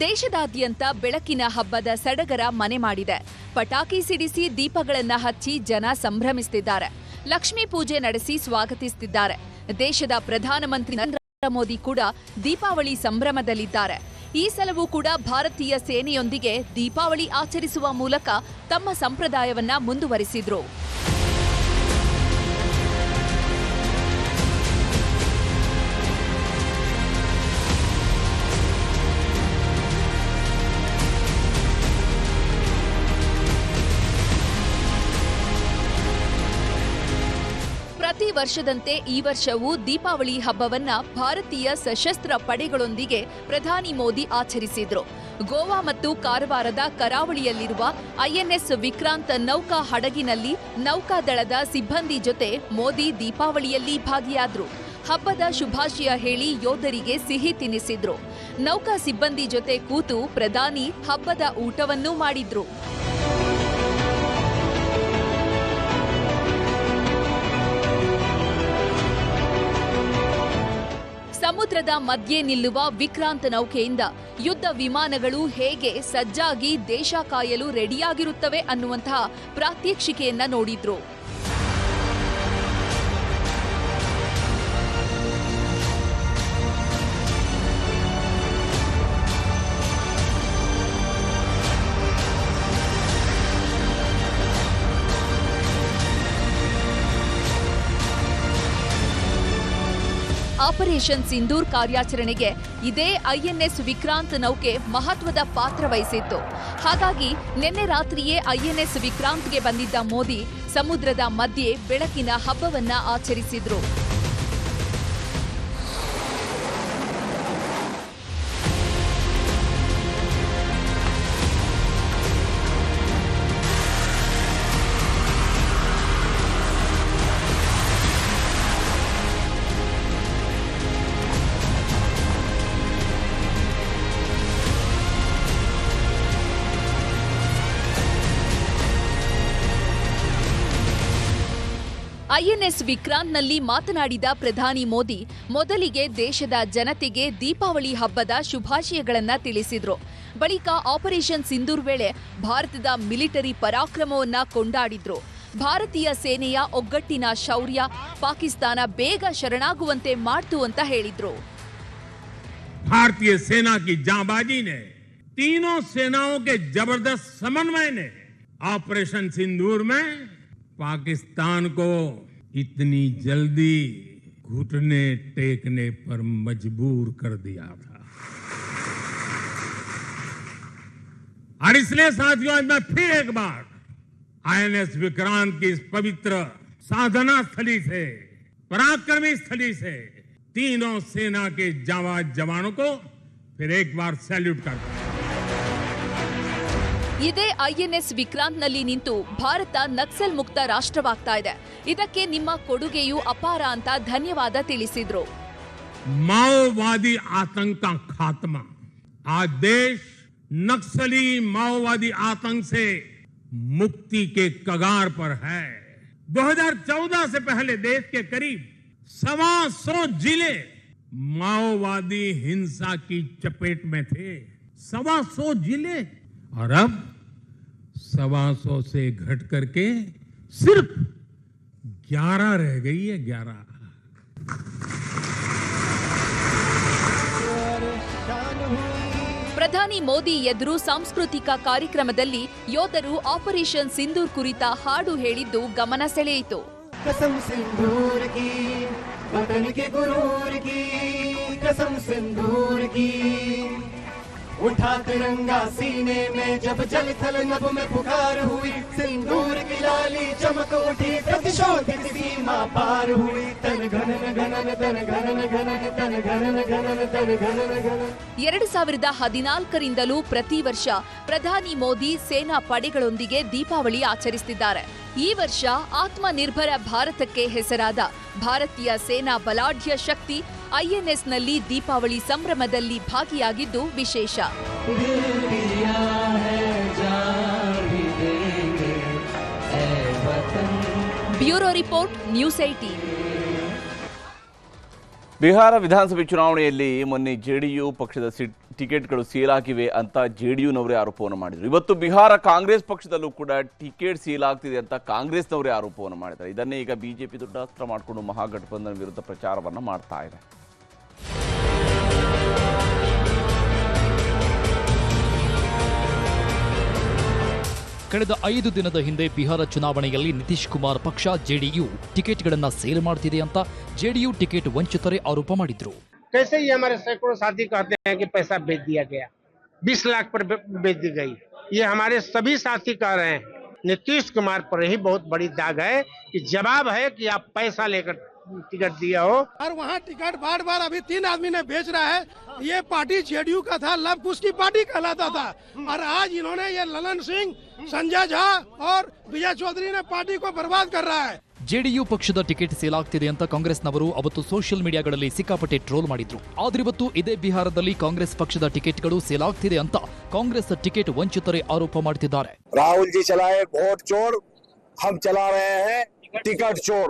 ದೇಶದಾದ್ಯಂತ ಬೆಳಕಿನ ಹಬ್ಬದ ಸಡಗರ ಮನೆ ಮಾಡಿದೆ. ಪಟಾಕಿ ಸಿಡಿಸಿ ದೀಪಗಳನ್ನ ಹಚ್ಚಿ ಜನ ಸಂಭ್ರಮಿಸುತ್ತಿದ್ದಾರೆ ಲಕ್ಷ್ಮೀ ಪೂಜೆ ನಡೆಸಿ ಸ್ವಾಗತಿಸುತ್ತಿದ್ದಾರೆ ದೇಶದ ಪ್ರಧಾನಮಂತ್ರಿ ನರೇಂದ್ರ ಮೋದಿ ಕೂಡ ದೀಪಾವಳಿ ಸಂಭ್ರಮದಲ್ಲಿದ್ದಾರೆ. ಈ ಸಲವೂ ಕೂಡ ಭಾರತೀಯ ಸೇನೆಯೊಂದಿಗೆ ದೀಪಾವಳಿ ಆಚರಿಸುವ ಮೂಲಕ ತಮ್ಮ ಸಂಪ್ರದಾಯವನ್ನ ಮುಂದುವರಿಸಿದ್ರು. ವರ್ಷದಂತೆ ಈ ವರ್ಷವೂ ದೀಪಾವಳಿ ಹಬ್ಬವನ್ನ ಭಾರತೀಯ ಸಶಸ್ತ್ರ ಪಡೆಗಳೊಂದಿಗೆ ಪ್ರಧಾನಿ ಮೋದಿ ಆಚರಿಸಿದ್ರು. ಗೋವಾ ಮತ್ತು ಕಾರವಾರದ ಕರಾವಳಿಯಲ್ಲಿರುವ ಐಎನ್ಎಸ್ ವಿಕ್ರಾಂತ್ ನೌಕಾ ಹಡಗಿನಲ್ಲಿ ನೌಕಾದಳದ ಸಿಬ್ಬಂದಿ ಜೊತೆ ಮೋದಿ ದೀಪಾವಳಿಯಲ್ಲಿ ಭಾಗಿಯಾದ್ರು. ಹಬ್ಬದ ಶುಭಾಶಯ ಹೇಳಿ ಯೋಧರಿಗೆ ಸಿಹಿ ತಿನ್ನಿಸಿದ್ರು ನೌಕಾ ಸಿಬ್ಬಂದಿ ಜೊತೆ ಕೂತು ಪ್ರಧಾನಿ ಹಬ್ಬದ ಊಟವನ್ನೂ ಮಾಡಿದ್ರು. ಸಮುದ್ರದ ಮಧ್ಯೆ ನಿಲ್ಲುವ ವಿಕ್ರಾಂತ್ ನೌಕೆಯಿಂದ ಯುದ್ಧ ವಿಮಾನಗಳು ಹೇಗೆ ಸಜ್ಜಾಗಿ ದೇಶ ಕಾಯಲು ರೆಡಿಯಾಗಿರುತ್ತವೆ ಅನ್ನುವಂತಹ ಪ್ರಾತ್ಯಕ್ಷಿಕೆಯನ್ನ ನೋಡಿದ್ರು. ಆಪರೇಷನ್ ಸಿಂಧೂರ್ ಕಾರ್ಯಾಚರಣೆಗೆ ಇದೇ ಐಎನ್ಎಸ್ ವಿಕ್ರಾಂತ್ ನೌಕೆ ಮಹತ್ವದ ಪಾತ್ರ ವಹಿಸಿತ್ತು. ಹಾಗಾಗಿ ನಿನ್ನೆ ರಾತ್ರಿಯೇ ಐಎನ್ಎಸ್ ವಿಕ್ರಾಂತ್ಗೆ ಬಂದಿದ್ದ ಮೋದಿ ಸಮುದ್ರದ ಮಧ್ಯೆ ಬೆಳಕಿನ ಹಬ್ಬವನ್ನ ಆಚರಿಸಿದ್ರು. ಐಎನ್ಎಸ್ ವಿಕ್ರಾಂತ್ನಲ್ಲಿ ಮಾತನಾಡಿದ ಪ್ರಧಾನಿ ಮೋದಿ ಮೊದಲಿಗೆ ದೇಶದ ಜನತೆಗೆ ದೀಪಾವಳಿ ಹಬ್ಬದ ಶುಭಾಶಯಗಳನ್ನ ತಿಳಿಸಿದ್ರು ಬಳಿಕ ಆಪರೇಷನ್ ಸಿಂಧೂರ್ ವೇಳೆ ಭಾರತದ ಮಿಲಿಟರಿ ಪರಾಕ್ರಮವನ್ನ ಕೊಂಡಾಡಿದ್ರು ಭಾರತೀಯ ಸೇನೆಯ ಒಗ್ಗಟ್ಟಿನ ಶೌರ್ಯ ಪಾಕಿಸ್ತಾನ ಬೇಗ ಶರಣಾಗುವಂತೆ ಮಾಡ್ತು ಅಂತ ಹೇಳಿದ್ರು भारतीय सेना की जाबाजी ने तीनों सेनाओं के जबरदस्त समन्वय ने ऑपरेशन सिंदूर में पाकिस्तान को इतनी जल्दी घुटने टेकने पर मजबूर कर दिया था। और इसलिए साथियों, आज मैं फिर एक बार आईएनएस विक्रांत की इस पवित्र साधना स्थली से, पराक्रमी स्थली से तीनों सेना के जावाज जवानों को फिर एक बार सैल्यूट करता हूँ। ಇದೇ ಐಎನ್ಎಸ್ ವಿಕ್ರಾಂತ್ನಲ್ಲಿ ನಿಂತು ಭಾರತ ನಕ್ಸಲ್ ಮುಕ್ತ ರಾಷ್ಟ್ರವಾಗ್ತಾ ಇದೆ ಇದಕ್ಕೆ ನಿಮ್ಮ ಕೊಡುಗೆಯು ಅಪಾರ ಅಂತ ಧನ್ಯವಾದ ತಿಳಿಸಿದ್ರು माओवादी आतंक का खात्मा आज देश नक्सली माओवादी आतंक से मुक्ति के कगार पर है 2014 से पहले देश के करीब सवा सौ जिले माओवादी हिंसा की चपेट में थे सवा सौ जिले और अब सवा सौ से घट करके सिर्फ ग्यारह रह गई है ग्यारह ಪ್ರಧಾನಿ ಮೋದಿ ಎದುರು ಸಾಂಸ್ಕೃತಿಕ ಕಾರ್ಯಕ್ರಮದಲ್ಲಿ ಯೋಧರು ಆಪರೇಷನ್ ಸಿಂಧೂರ್ ಕುರಿತ ಹಾಡು ಹೇಳಿದ್ದು ಗಮನ ಸೆಳೆಯಿತು कसम उठा तिरंगा सीने में जब जल थल नभ में पुकार हुई सिंदूर की लाली चमक उठी प्रतिशोध की सीमा पार हुई तन घनन घनन तन घनन घनन तन घनन घनन तन घनन घनन ಎರಡು ಸಾವಿರದ ಹದಿನಾಲ್ಕರಿಂದಲೂ ಪ್ರತಿ ವರ್ಷ ಪ್ರಧಾನಿ ಮೋದಿ ಸೇನಾ ಪಡೆಗಳೊಂದಿಗೆ ದೀಪಾವಳಿ ಆಚರಿಸುತ್ತಿದ್ದಾರೆ ಈ ವರ್ಷ ಆತ್ಮನಿರ್ಭರ ಭಾರತಕ್ಕೆ ಹೆಸರಾದ ಭಾರತೀಯ ಸೇನಾ ಬಲಾಢ್ಯ ಶಕ್ತಿ ಐಎನ್ಎಸ್ನಲ್ಲಿ ದೀಪಾವಳಿ ಸಂಭ್ರಮದಲ್ಲಿ ಭಾಗಿಯಾಗಿದ್ದು ವಿಶೇಷ. Bureau report, news eighteen Bihar ವಿಧಾನಸಭೆ ಚುನಾವಣೆಯಲ್ಲಿ ಮೊನ್ನೆ ಜೆಡಿಯು ಪಕ್ಷದ ಟಿಕೆಟ್ಗಳು ಸೀಲಾಗಿವೆ ಅಂತ ಜೆಡಿಯುನವರೇ ಆರೋಪವನ್ನು ಮಾಡಿದರು. ಇವತ್ತು ಬಿಹಾರ ಕಾಂಗ್ರೆಸ್ ಪಕ್ಷದಲ್ಲೂ ಕೂಡ ಟಿಕೆಟ್ ಸೀಲಾಗ್ತಿದೆ ಅಂತ ಕಾಂಗ್ರೆಸ್ನವರೇ ಆರೋಪವನ್ನು ಮಾಡಿದ್ದಾರೆ. ಇದನ್ನೇ ಈಗ ಬಿಜೆಪಿ ದೊಡ್ಡ ಅಸ್ತ್ರ ಮಾಡಿಕೊಂಡು ಮಹಾಗಠಬಂಧನ ವಿರುದ್ಧ ಪ್ರಚಾರವನ್ನು ಮಾಡ್ತಾ ಇದೆ. ಕಳೆದ ಐದು ದಿನದ ಹಿಂದೆ ಬಿಹಾರ ಚುನಾವಣೆಯಲ್ಲಿ ನಿತೀಶ್ ಕುಮಾರ್ ಪಕ್ಷ ಜೆಡಿಯು ಟಿಕೆಟ್ಗಳನ್ನ ಸೇಲ್ ಮಾಡ್ತಿದೆ ಅಂತ ಜೆಡಿಯು ಟಿಕೆಟ್ ವಂಚಿತರೇ ಆರೋಪ ಮಾಡಿದ್ರು कैसे ही हमारे सैकड़ों साथी कहते हैं कि पैसा बेच दिया गया बीस लाख पर बे- बेच दी गई ये हमारे सभी साथी कह रहे हैं नीतीश कुमार पर ही बहुत बड़ी दाग है कि जवाब है कि आप पैसा लेकर टिकट दिया हो और वहाँ टिकट बार बार अभी तीन आदमी ने बेच रहा है ये पार्टी जेडीयू का था लव कुश की पार्टी कहलाता था और आज इन्होंने ये ललन सिंह संजय झा और विजय चौधरी ने पार्टी को बर्बाद कर रहा है ಜೆಡಿಯು ಪಕ್ಷದ ಟಿಕೆಟ್ ಸೇಲ್ ಆಗ್ತಿದೆ ಅಂತ ಕಾಂಗ್ರೆಸ್ನವರು ಅವತ್ತು ಸೋಷಿಯಲ್ ಮೀಡಿಯಾಗಳಲ್ಲಿ ಸಿಕ್ಕಾಪಟ್ಟೆ ಟ್ರೋಲ್ ಮಾಡಿದ್ರು ಆದ್ರಿವತ್ತು ಇದೇ ಬಿಹಾರದಲ್ಲಿ ಕಾಂಗ್ರೆಸ್ ಪಕ್ಷದ ಟಿಕೆಟ್ಗಳು ಸೇಲ್ ಆಗ್ತಿದೆ ಅಂತ ಕಾಂಗ್ರೆಸ್ ಟಿಕೆಟ್ ವಂಚಿತರೇ ಆರೋಪ ಮಾಡ್ತಿದ್ದಾರೆ राहुल जी चलाए वोट चोर हम चला रहे हैं टिकट चोर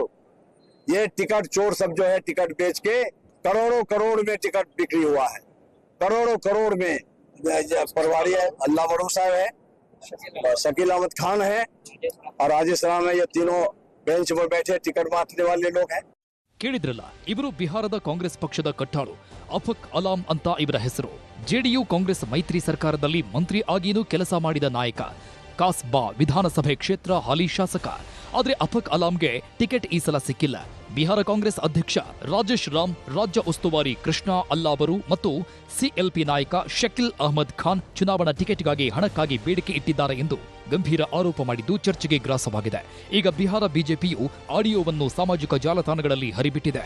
ये टिकट चोर सब जो है टिकट बेच के करोड़ों करोड़ में टिकट बिक्री हुआ है करोड़ों करोड़ में परवारी है अल्लाह बड़ू साहब है शकील अहमद खान है और राजेश राम है ये तीनों बेंच पर बैठे टिकट बांटने वाले लोग हैं ಕೇಳಿದ್ರಲ್ಲ ಇವರು ಬಿಹಾರದ ಕಾಂಗ್ರೆಸ್ ಪಕ್ಷದ ಕಟ್ಟಾಳು ಅಫಕ್ ಅಲಾಂ ಅಂತ ಇವರ ಹೆಸರು ಜೆಡಿಯು ಕಾಂಗ್ರೆಸ್ ಮೈತ್ರಿ ಸರ್ಕಾರದಲ್ಲಿ ಮಂತ್ರಿ ಆಗಿಯೂ ಕೆಲಸ ಮಾಡಿದ ನಾಯಕ ಕಾಸ್ಬಾ ವಿಧಾನಸಭೆ ಕ್ಷೇತ್ರ ಹಾಲಿ ಶಾಸಕ ಆದ್ರೆ ಅಫಕ್ ಅಲಾಂಗೆ ಟಿಕೆಟ್ ಈ ಸಲ ಸಿಕ್ಕಿಲ್ಲ ಬಿಹಾರ ಕಾಂಗ್ರೆಸ್ ಅಧ್ಯಕ್ಷ ರಾಜೇಶ್ ರಾಮ್, ರಾಜ್ಯ ಉಸ್ತುವಾರಿ ಕೃಷ್ಣ ಅಲ್ಲಾವರು ಮತ್ತು ಸಿಎಲ್ಪಿ ನಾಯಕ ಶಕೀಲ್ ಅಹಮದ್ ಖಾನ್ ಚುನಾವಣಾ ಟಿಕೆಟ್ಗಾಗಿ ಹಣಕ್ಕಾಗಿ ಬೇಡಿಕೆ ಇಟ್ಟಿದ್ದಾರೆ ಎಂದು ಗಂಭೀರ ಆರೋಪ ಮಾಡಿದ್ದು ಚರ್ಚೆಗೆ ಗ್ರಾಸವಾಗಿದೆ. ಈಗ ಬಿಹಾರ ಬಿಜೆಪಿಯು ಆಡಿಯೋವನ್ನು ಸಾಮಾಜಿಕ ಜಾಲತಾಣಗಳಲ್ಲಿ ಹರಿಬಿಟ್ಟಿದೆ.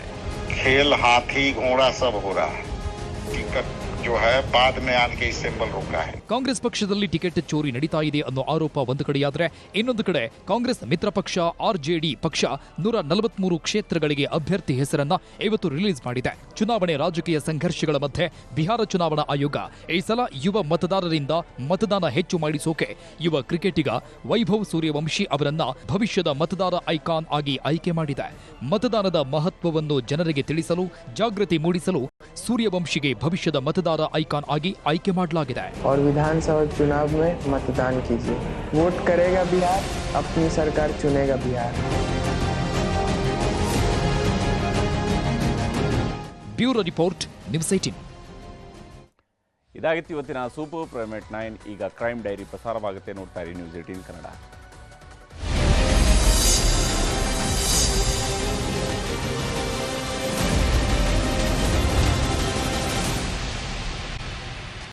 ಕಾಂಗ್ರೆಸ್ ಪಕ್ಷದಲ್ಲಿ ಟಿಕೆಟ್ ಚೋರಿ ನಡೀತಾ ಇದೆ ಅನ್ನೋ ಆರೋಪ ಒಂದು ಕಡೆಯಾದ್ರೆ, ಇನ್ನೊಂದು ಕಡೆ ಕಾಂಗ್ರೆಸ್ ಮಿತ್ರ ಪಕ್ಷ ಆರ್ ಆರ್ಜೆಡಿ ಪಕ್ಷ ನೂರ ನಲವತ್ಮೂರು ಕ್ಷೇತ್ರಗಳಿಗೆ ಅಭ್ಯರ್ಥಿ ಹೆಸರನ್ನ ಇವತ್ತು ರಿಲೀಸ್ ಮಾಡಿದೆ. ಚುನಾವಣೆ ರಾಜಕೀಯ ಸಂಘರ್ಷಗಳ ಮಧ್ಯೆ ಬಿಹಾರ ಚುನಾವಣಾ ಆಯೋಗ ಈ ಸಲ ಯುವ ಮತದಾರರಿಂದ ಮತದಾನ ಹೆಚ್ಚು ಮಾಡಿಸೋಕೆ ಯುವ ಕ್ರಿಕೆಟಿಗ ವೈಭವ್ ಸೂರ್ಯವಂಶಿ ಅವರನ್ನ ಭವಿಷ್ಯದ ಮತದಾರ ಐಕಾನ್ ಆಗಿ ಆಯ್ಕೆ ಮಾಡಿದೆ. ಮತದಾನದ ಮಹತ್ವವನ್ನು ಜನರಿಗೆ ತಿಳಿಸಲು, ಜಾಗೃತಿ ಮೂಡಿಸಲು ಸೂರ್ಯವಂಶಿಗೆ ಭವಿಷ್ಯದ ಮತದಾನ ಮತದಾರ ಐಕಾನ್ ಆಗಿ ಆಯ್ಕೆ ಮಾಡಲಾಗಿದೆ ವಿಧಾನಸಭಾ ಚುನಾವ್ ಮೇ ಮತದಾನ ಕೀಜಿಯೆ ವೋಟ್ ಕರೆಗಾ ಬಿಹಾರ್ ಅಪ್ನಿ ಸರ್ಕಾರ ಚುನೇಗಾ Bihar bureau report news eighteen ಇದಾಗಿತ್ತು ಇವತ್ತಿನ ಸೂಪರ್ ಪ್ರೈಮೇಟ್ ನೈನ್ ಈಗ ಕ್ರೈಮ್ ಡೈರಿ ಪ್ರಸಾರವಾಗುತ್ತೆ ನೋಡ್ತಾ ಇರಿ ನ್ಯೂಸ್ ಏಟೀನ್ ಕನ್ನಡ